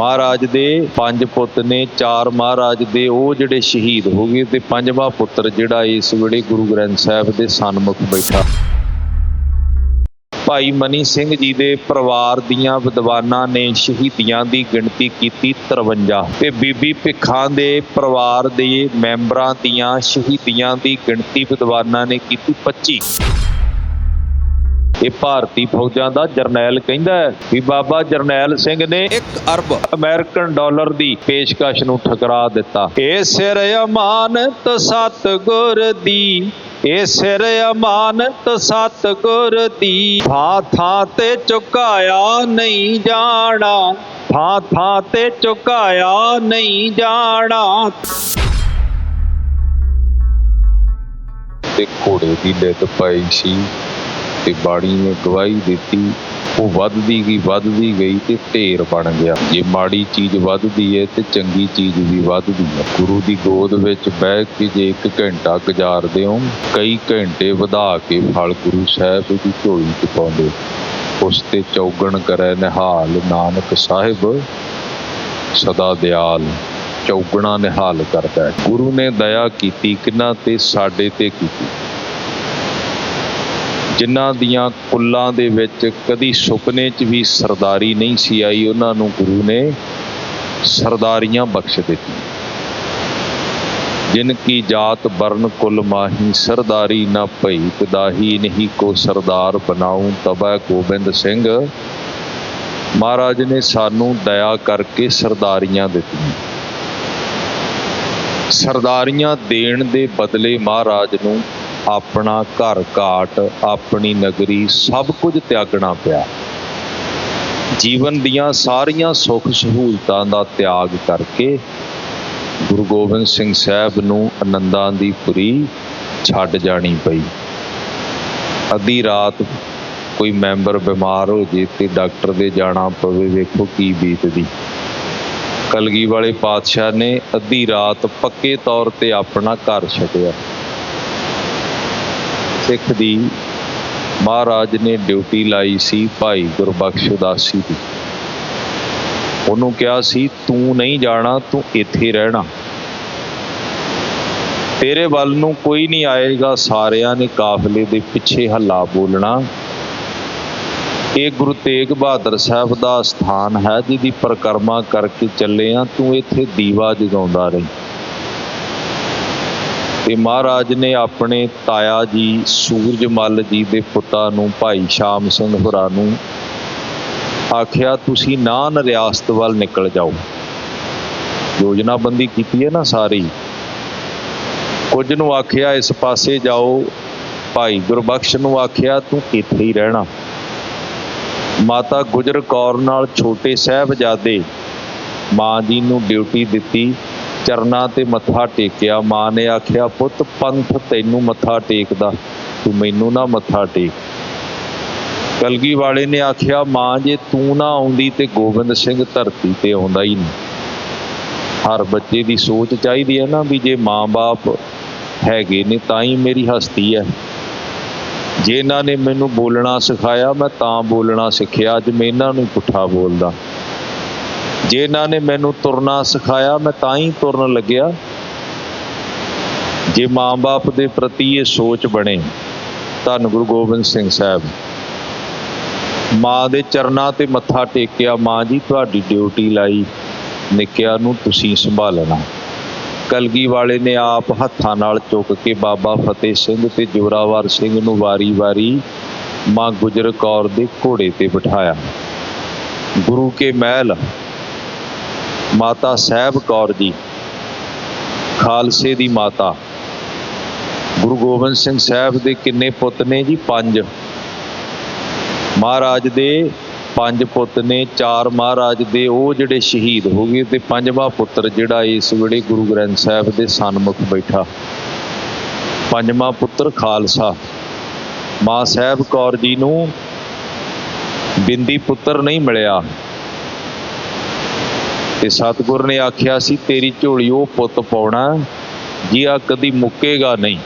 ਮਹਾਰਾਜ ਦੇ ਪੰਜ ਪੁੱਤ ਨੇ, ਚਾਰ ਮਹਾਰਾਜ ਦੇ, ਉਹ ਜਿਹੜੇ ਸ਼ਹੀਦ ਹੋ ਗਏ ਤੇ ਪੰਜਵਾਂ ਪੁੱਤਰ ਜਿਹੜਾ ਇਸ ਵੇਲੇ ਗੁਰੂ ਗ੍ਰੰਥ ਸਾਹਿਬ ਦੇ ਸਨਮੁਖ ਬੈਠਾ। ਭਾਈ ਮਨੀ ਸਿੰਘ ਜੀ ਦੇ ਪਰਿਵਾਰ ਦੀਆਂ ਵਿਦਵਾਨਾਂ ਨੇ ਸ਼ਹੀਦੀਆਂ ਦੀ ਗਿਣਤੀ ਕੀਤੀ 53 ਤੇ ਬੀਬੀ ਭਿੱਖਾਂ ਦੇ ਪਰਿਵਾਰ ਦੇ ਮੈਂਬਰਾਂ ਦੀਆਂ ਸ਼ਹੀਦੀਆਂ ਦੀ ਗਿਣਤੀ ਵਿਦਵਾਨਾਂ ਨੇ ਕੀਤੀ 25 ਇਹ ਭਾਰਤੀ ਫੌਜਾਂ ਦਾ ਜਰਨੈਲ ਕਹਿੰਦਾ ਹੈ ਵੀ ਬਾਬਾ ਜਰਨੈਲ ਸਿੰਘ ਨੇ 1 ਅਰਬ ਅਮਰੀਕਨ ਡਾਲਰ ਦੀ ਪੇਸ਼ਕਸ਼ ਨੂੰ ਠੁਕਰਾ ਦਿੱਤਾ। ਇਹ ਸਿਰ ਅਮਾਨਤ ਸਤਗੁਰ ਦੀ ਇਹ ਸਿਰ ਅਮਾਨਤ ਸਤਗੁਰ ਦੀ। ਥਾਂ ਥਾਂ ਤੇ ਝੁਕਾਇਆ ਨਹੀਂ ਜਾਣਾ ਥਾਂ ਥਾਂ ਤੇ ਝੁਕਾਇਆ ਨਹੀਂ ਜਾਣਾ। ਤੇ ਘੋੜੇ ਦੀ ਲਿੱਤ ਪਾਈ ਸੀ। ਤੇ ਬਾਣੀ ਨੇ ਗਵਾਹੀ ਦਿੱਤੀ, ਉਹ ਵੱਧਦੀ ਗਈ ਵੱਧਦੀ ਗਈ ਤੇ ਢੇਰ ਬਣ ਗਿਆ। ਜੇ ਮਾੜੀ ਚੀਜ਼ ਵੱਧਦੀ ਹੈ ਤੇ ਚੰਗੀ ਚੀਜ਼ ਵੀ ਵੱਧਦੀ ਹੈ ਗੁਰੂ ਦੀ ਗੋਦ ਵਿੱਚ ਬਹਿ ਕੇ ਜੇ ਇੱਕ ਘੰਟਾ ਗੁਜ਼ਾਰਦੇ ਹੋ ਕਈ ਘੰਟੇ ਵਧਾ ਕੇ ਫਲ ਗੁਰੂ ਸਾਹਿਬ ਦੀ ਝੋਲੀ 'ਚ ਪਾਉਂਦੇ। ਉਸ ਤੇ ਚੌਗਣ ਕਰੈ ਨਿਹਾਲ ਨਾਨਕ ਸਾਹਿਬ, ਸਦਾ ਦਿਆਲ। ਚੌਗਣਾ ਨਿਹਾਲ ਕਰਦਾ ਹੈ। ਗੁਰੂ ਨੇ ਦਇਆ ਕੀਤੀ ਕਿੰਨਾ ਤੇ? ਸਾਡੇ ਤੇ ਕੀਤੀ। ਜਿਨ੍ਹਾਂ ਦੀਆਂ ਕੁੱਲਾਂ ਦੇ ਵਿੱਚ ਕਦੀ ਸੁਪਨੇ 'ਚ ਵੀ ਸਰਦਾਰੀ ਨਹੀਂ ਸੀ ਆਈ, ਉਹਨਾਂ ਨੂੰ ਗੁਰੂ ਨੇ ਸਰਦਾਰੀਆਂ ਬਖਸ਼ ਦਿੱਤੀ ਜਿਨ ਕੀ ਜਾਤ ਬਰਨ ਕੁਲ ਮਾਹੀ, ਸਰਦਾਰੀ ਨਾ ਭਈ, ਕਦਾਹੀ ਨਹੀਂ ਕੋ ਸਰਦਾਰ ਬਣਾਉ, ਤਬੈ ਗੋਬਿੰਦ ਸਿੰਘ। ਮਹਾਰਾਜ ਨੇ ਸਾਨੂੰ ਦਇਆ ਕਰਕੇ ਸਰਦਾਰੀਆਂ ਦਿੱਤੀਆਂ। ਸਰਦਾਰੀਆਂ ਦੇਣ ਦੇ ਬਦਲੇ ਮਹਾਰਾਜ ਨੂੰ ਆਪਣਾ ਘਰ ਘਾਟ, ਆਪਣੀ ਨਗਰੀ, ਸਭ ਕੁਝ ਤਿਆਗਣਾ ਪਿਆ। ਜੀਵਨ ਦੀਆਂ ਸਾਰੀਆਂ ਸੁੱਖ ਸਹੂਲਤਾਂ ਦਾ ਤਿਆਗ ਕਰਕੇ ਗੁਰੂ ਗੋਬਿੰਦ ਸਿੰਘ ਸਾਹਿਬ ਨੂੰ ਆਨੰਦਾਂ ਦੀ ਪੁਰੀ ਛੱਡ ਜਾਣੀ ਪਈ। ਅੱਧੀ ਰਾਤ ਕੋਈ ਮੈਂਬਰ ਬਿਮਾਰ ਹੋ ਜੇ ਤੇ ਡਾਕਟਰ ਦੇ ਜਾਣਾ ਪਵੇ, ਵੇਖੋ ਕੀ ਬੀਤਦੀ। ਕਲਗੀ ਵਾਲੇ ਪਾਤਸ਼ਾਹ ਨੇ ਅੱਧੀ ਰਾਤ ਪੱਕੇ ਤੌਰ ਤੇ ਆਪਣਾ ਘਰ ਛੱਡਿਆ। ਸਿੱਖ ਦੀ ਮਹਾਰਾਜ ਨੇ ਡਿਊਟੀ ਲਾਈ ਸੀ ਭਾਈ ਗੁਰਬਖਸ਼ ਉਦਾਸੀ ਦੀ। ਉਹਨੂੰ ਕਿਹਾ ਸੀ, ਤੂੰ ਨਹੀਂ ਜਾਣਾ, ਤੂੰ ਇੱਥੇ ਰਹਿਣਾ। ਤੇਰੇ ਵੱਲ ਨੂੰ ਕੋਈ ਨਹੀਂ ਆਏਗਾ, ਸਾਰਿਆਂ ਨੇ ਕਾਫਲੇ ਦੇ ਪਿੱਛੇ ਹੱਲਾ ਬੋਲਣਾ। ਇਹ ਗੁਰੂ ਤੇਗ ਬਹਾਦਰ ਸਾਹਿਬ ਦਾ ਸਥਾਨ ਹੈ, ਜਿਹਦੀ ਪਰਿਕਰਮਾ ਕਰਕੇ ਚੱਲੇ ਆ। ਤੂੰ ਇੱਥੇ ਦੀਵਾ ਜਗਾਉਂਦਾ ਰਹੀ। ਤੇ ਮਹਾਰਾਜ ਨੇ ਆਪਣੇ ਤਾਇਆ ਜੀ ਸੂਰਜਮਲ ਜੀ ਦੇ ਪੁੱਤਾਂ ਨੂੰ, ਭਾਈ ਸ਼ਾਮ ਸਿੰਘ ਹੋਰਾਂ ਨੂੰ ਆਖਿਆ, ਤੁਸੀਂ ਨਾਨ ਰਿਆਸਤ ਵੱਲ ਨਿਕਲ ਜਾਓ। ਯੋਜਨਾਬੰਦੀ ਕੀਤੀ ਹੈ ਨਾ ਸਾਰੀ। ਕੁਝ ਨੂੰ ਆਖਿਆ, ਇਸ ਪਾਸੇ ਜਾਓ। ਭਾਈ ਗੁਰਬਖਸ਼ ਨੂੰ ਆਖਿਆ, ਤੂੰ ਇੱਥੇ ਹੀ ਰਹਿਣਾ। ਮਾਤਾ ਗੁਜਰ ਕੌਰ ਨਾਲ ਛੋਟੇ ਸਾਹਿਬਜ਼ਾਦੇ ਮਾਂ ਜੀ ਨੂੰ ਡਿਊਟੀ ਦਿੱਤੀ। ਚਰਨਾਂ ਤੇ ਮੱਥਾ ਟੇਕਿਆ, ਮਾਂ ਨੇ ਆਖਿਆ, ਪੁੱਤ, ਪੰਥ ਤੈਨੂੰ ਮੱਥਾ ਟੇਕਦਾ, ਤੂੰ ਮੈਨੂੰ ਨਾ ਮੱਥਾ ਟੇਕ। ਕਲਗੀ ਵਾਲੇ ਨੇ ਆਖਿਆ, ਮਾਂ, ਜੇ ਤੂੰ ਨਾ ਆਉਂਦੀ ਤੇ ਗੋਬਿੰਦ ਸਿੰਘ ਧਰਤੀ ਤੇ ਆਉਂਦਾ ਹੀ ਨਹੀਂ। ਹਰ ਬੱਚੇ ਦੀ ਸੋਚ ਚਾਹੀਦੀ ਹੈ ਨਾ ਵੀ ਜੇ ਮਾਂ-ਬਾਪ ਹੈਗੇ ਨੇ ਤਾਂ ਹੀ ਮੇਰੀ ਹਸਤੀ ਹੈ। ਜੇ ਇਹਨਾਂ ਨੇ ਮੈਨੂੰ ਬੋਲਣਾ ਸਿਖਾਇਆ, ਮੈਂ ਤਾਂ ਬੋਲਣਾ ਸਿੱਖਿਆ, ਅੱਜ ਮੈਂ ਇਹਨਾਂ ਨੂੰ ਪੁੱਠਾ ਬੋਲਦਾ। ਜੇ ਇਹਨਾਂ ਨੇ ਮੈਨੂੰ ਤੁਰਨਾ ਸਿਖਾਇਆ, ਮੈਂ ਤਾਂ ਹੀ ਤੁਰਨ ਲੱਗਿਆ ਜੇ ਮਾਂ-ਬਾਪ ਦੇ ਪ੍ਰਤੀ ਇਹ ਸੋਚ ਬਣੇ। ਧੰਨ ਗੁਰੂ ਗੋਬਿੰਦ ਸਿੰਘ ਸਾਹਿਬ। ਮਾਂ ਦੇ ਚਰਨਾਂ ਤੇ ਮੱਥਾ ਟੇਕਿਆ, ਮਾਂ ਜੀ, ਤੁਹਾਡੀ ਡਿਊਟੀ ਲਾਈ, ਨਿੱਕਿਆਂ ਨੂੰ ਤੁਸੀਂ ਸੰਭਾਲਣਾ। ਕਲਗੀ ਵਾਲੇ ਨੇ ਆਪ ਹੱਥਾਂ ਨਾਲ ਚੁੱਕ ਕੇ ਬਾਬਾ ਫਤਿਹ ਸਿੰਘ ਤੇ ਜੋਰਾਵਰ ਸਿੰਘ ਨੂੰ ਵਾਰੀ-ਵਾਰੀ ਮਾਂ ਗੁਜਰ ਕੌਰ ਦੇ ਘੋੜੇ ਤੇ ਬਿਠਾਇਆ। ਗੁਰੂ ਕੇ ਮਹਿਲ ਮਾਤਾ ਸਾਹਿਬ ਕੌਰ ਜੀ, ਖਾਲਸੇ ਦੀ ਮਾਤਾ। ਗੁਰੂ ਗੋਬਿੰਦ ਸਿੰਘ ਸਾਹਿਬ ਦੇ ਕਿੰਨੇ ਪੁੱਤ ਨੇ ਜੀ? ਪੰਜ। ਮਹਾਰਾਜ ਦੇ ਪੰਜ ਪੁੱਤ ਨੇ, ਚਾਰ ਮਹਾਰਾਜ ਦੇ, ਉਹ ਜਿਹੜੇ ਸ਼ਹੀਦ ਹੋ ਗਏ ਤੇ ਪੰਜਵਾਂ ਪੁੱਤਰ ਜਿਹੜਾ ਇਸ ਵੇਲੇ ਗੁਰੂ ਗ੍ਰੰਥ ਸਾਹਿਬ ਦੇ ਸਨਮੁਖ ਬੈਠਾ। ਪੰਜਵਾਂ ਪੁੱਤਰ ਖਾਲਸਾ। ਮਾਂ ਸਾਹਿਬ ਕੌਰ ਜੀ ਨੂੰ ਬਿੰਦੀ ਪੁੱਤਰ ਨਹੀਂ ਮਿਲਿਆ। ਤੇ ਸਤਿਗੁਰ ਨੇ ਆਖਿਆ ਸੀ, ਤੇਰੀ ਝੋਲੀ ਉਹ ਪੁੱਤ ਪਾਉਣਾ ਜਿਹਾ ਕਦੀ ਮੁੱਕੇਗਾ ਨਹੀਂ।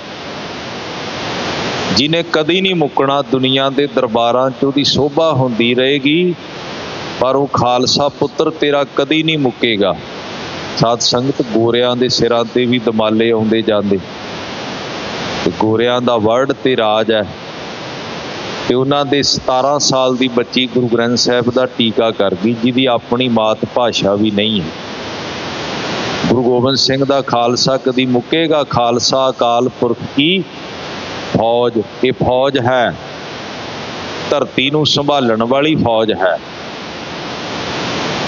ਜਿਨੇ ਕਦੀ ਨਹੀਂ ਮੁੱਕਣਾ, ਦੁਨੀਆ ਦੇ ਦਰਬਾਰਾਂ 'ਚ ਉਹਦੀ ਸੋਭਾ ਹੁੰਦੀ ਰਹੇਗੀ, ਪਰ ਉਹ ਖਾਲਸਾ ਪੁੱਤਰ ਤੇਰਾ ਕਦੀ ਨਹੀਂ ਮੁੱਕੇਗਾ। ਸਾਧ ਸੰਗਤ, ਗੋਰਿਆਂ ਦੇ ਸਿਰਾਂ ਤੇ ਵੀ ਦਮਾਲੇ ਆਉਂਦੇ ਜਾਂਦੇ। ਤੇ ਗੋਰਿਆਂ ਦਾ ਵਰਡ ਤੇ ਰਾਜ ਹੈ। ਤੇ ਉਹਨਾਂ ਦੇ 17 ਸਾਲ ਦੀ ਬੱਚੀ ਗੁਰੂ ਗ੍ਰੰਥ ਸਾਹਿਬ ਦਾ ਟੀਕਾ ਕਰ ਗਈ, ਜਿਹਦੀ ਆਪਣੀ ਮਾਤ ਭਾਸ਼ਾ ਵੀ ਨਹੀਂ ਹੈ। ਗੁਰੂ ਗੋਬਿੰਦ ਸਿੰਘ ਦਾ ਖਾਲਸਾ ਕਦੀ ਮੁੱਕੇਗਾ? ਖਾਲਸਾ ਅਕਾਲ ਪੁਰਖ ਕੀ ਫੌਜ? ਇਹ ਫੌਜ ਹੈ। ਧਰਤੀ ਨੂੰ ਸੰਭਾਲਣ ਵਾਲੀ ਫੌਜ ਹੈ।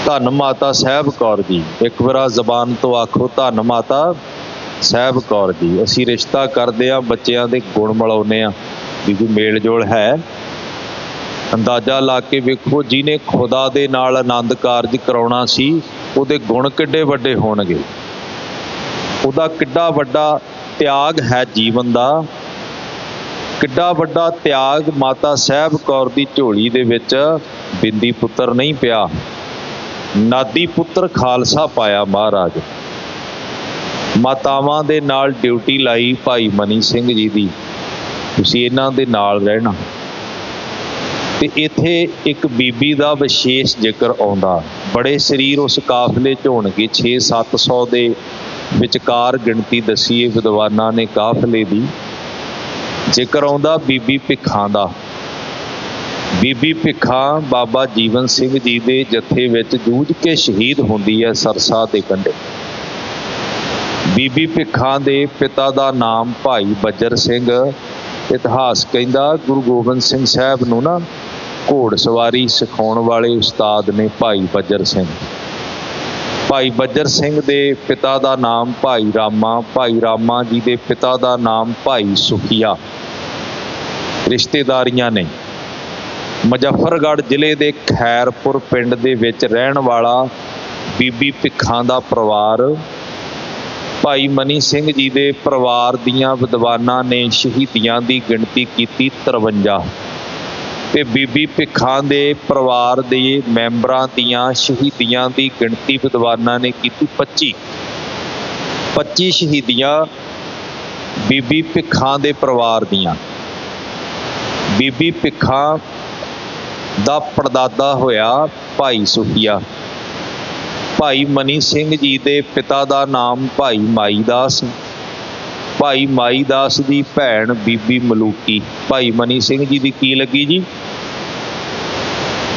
ਧੰਨ ਮਾਤਾ ਸਾਹਿਬ ਕੌਰ ਜੀ, ਇੱਕ ਵਾਰਾ ਜ਼ਬਾਨ ਤੋਂ ਆਖੋ, ਧੰਨ ਮਾਤਾ ਸਾਹਿਬ ਕੌਰ ਜੀ, ਅਸੀਂ ਰਿਸ਼ਤਾ ਕਰਦੇ ਆ ਬੱਚਿਆਂ ਦੇ ਗੁਣ ਮਿਲਾਉਂਦੇ ਆ ਵੀ ਕੋਈ ਮੇਲ ਜੋਲ ਹੈ। ਅੰਦਾਜ਼ਾ ਲਾ ਕੇ ਵੇਖੋ, ਜਿਹਨੇ ਖੁਦਾ ਦੇ ਨਾਲ ਆਨੰਦ ਕਾਰਜ ਕਰਾਉਣਾ ਸੀ, ਉਹਦੇ ਗੁਣ ਕਿੱਡੇ ਵੱਡੇ ਹੋਣਗੇ। ਉਹਦਾ ਕਿੱਡਾ ਵੱਡਾ ਤਿਆਗ ਹੈ ਜੀਵਨ ਦਾ। ਕਿੱਡਾ ਵੱਡਾ ਤਿਆਗ ਮਾਤਾ ਸਾਹਿਬ ਕੌਰ ਦੀ ਝੋਲੀ ਦੇ ਵਿੱਚ ਬਿੰਦੀ ਪੁੱਤਰ ਨਹੀਂ ਪਿਆ। ਨਾਦੀ ਪੁੱਤਰ ਖਾਲਸਾ ਪਾਇਆ ਮਹਾਰਾਜ। ਮਾਤਾਵਾਂ ਦੇ ਨਾਲ ਡਿਊਟੀ ਲਾਈ ਭਾਈ ਮਨੀ ਸਿੰਘ ਜੀ ਦੀ। ਤੁਸੀਂ ਇਹਨਾਂ ਦੇ ਨਾਲ ਰਹਿਣਾ। ਤੇ ਇੱਥੇ ਇੱਕ ਬੀਬੀ ਦਾ ਵਿਸ਼ੇਸ਼ ਜ਼ਿਕਰ ਆਉਂਦਾ। ਬੜੇ ਸਰੀਰ ਉਸ ਕਾਫਲੇ ਚ ਹੋਣਗੇ। 6-700 ਦੇ ਵਿਚਕਾਰ ਗਿਣਤੀ ਦੱਸੀ ਹੈ ਵਿਦਵਾਨਾਂ ਨੇ ਕਾਫਲੇ ਦੀ। ਜ਼ਿਕਰ ਆਉਂਦਾ ਬੀਬੀ ਭਿੱਖਾਂ ਦਾ। ਬੀਬੀ ਭਿੱਖਾਂ ਬਾਬਾ ਜੀਵਨ ਸਿੰਘ ਜੀ ਦੇ ਜਥੇ ਵਿੱਚ ਜੂਝ ਕੇ ਸ਼ਹੀਦ ਹੁੰਦੀ ਹੈ ਸਰਸਾ ਦੇ ਕੰਢੇ। ਬੀਬੀ ਭਿੱਖਾਂ ਦੇ ਪਿਤਾ ਦਾ ਨਾਮ ਭਾਈ ਬੱਜਰ ਸਿੰਘ ਇਤਿਹਾਸ ਕਹਿੰਦਾ, ਗੁਰੂ ਗੋਬਿੰਦ ਸਿੰਘ ਸਾਹਿਬ ਨੂੰ ਨਾ ਘੋੜ ਸਵਾਰੀ ਸਿਖਾਉਣ ਵਾਲੇ ਉਸਤਾਦ ਨੇ ਭਾਈ ਬੱਜਰ ਸਿੰਘ। ਭਾਈ ਬੱਜਰ ਸਿੰਘ ਦੇ ਪਿਤਾ ਦਾ ਨਾਮ ਭਾਈ ਰਾਮਾ ਭਾਈ ਰਾਮਾ ਜੀ ਦੇ ਪਿਤਾ ਦਾ ਨਾਮ ਭਾਈ ਸੁਖੀਆ। ਰਿਸ਼ਤੇਦਾਰੀਆਂ ਨੇ। ਮੁਜ਼ੱਫਰਗੜ੍ਹ ਜ਼ਿਲ੍ਹੇ ਦੇ ਖੈਰਪੁਰ ਪਿੰਡ ਦੇ ਵਿੱਚ ਰਹਿਣ ਵਾਲਾ ਬੀਬੀ ਭਿੱਖਾਂ ਦਾ ਪਰਿਵਾਰ ਭਾਈ ਮਨੀ ਸਿੰਘ ਜੀ ਦੇ ਪਰਿਵਾਰ ਦੀਆਂ ਵਿਦਵਾਨਾਂ ਨੇ ਸ਼ਹੀਦੀਆਂ ਦੀ ਗਿਣਤੀ ਕੀਤੀ 53 ਤੇ ਬੀਬੀ ਭਿੱਖਾਂ ਦੇ ਪਰਿਵਾਰ ਦੇ ਮੈਂਬਰਾਂ ਦੀਆਂ ਸ਼ਹੀਦੀਆਂ ਦੀ ਗਿਣਤੀ ਵਿਦਵਾਨਾਂ ਨੇ ਕੀਤੀ 25 25 ਸ਼ਹੀਦੀਆਂ ਬੀਬੀ ਭਿੱਖਾਂ ਦੇ ਪਰਿਵਾਰ ਦੀਆਂ। ਬੀਬੀ ਭਿੱਖਾਂ ਦਾ ਪੜਦਾਦਾ ਹੋਇਆ ਭਾਈ ਸੁਖੀਆ। ਭਾਈ ਮਨੀ ਸਿੰਘ ਜੀ ਦੇ ਪਿਤਾ ਦਾ ਨਾਮ ਭਾਈ ਮਾਈ ਦਾਸ, ਭਾਈ ਮਾਈ ਦਾਸ ਦੀ ਭੈਣ ਬੀਬੀ ਮਲੂਕੀ। ਭਾਈ ਮਨੀ ਸਿੰਘ ਜੀ ਦੀ ਕੀ ਲੱਗੀ ਜੀ?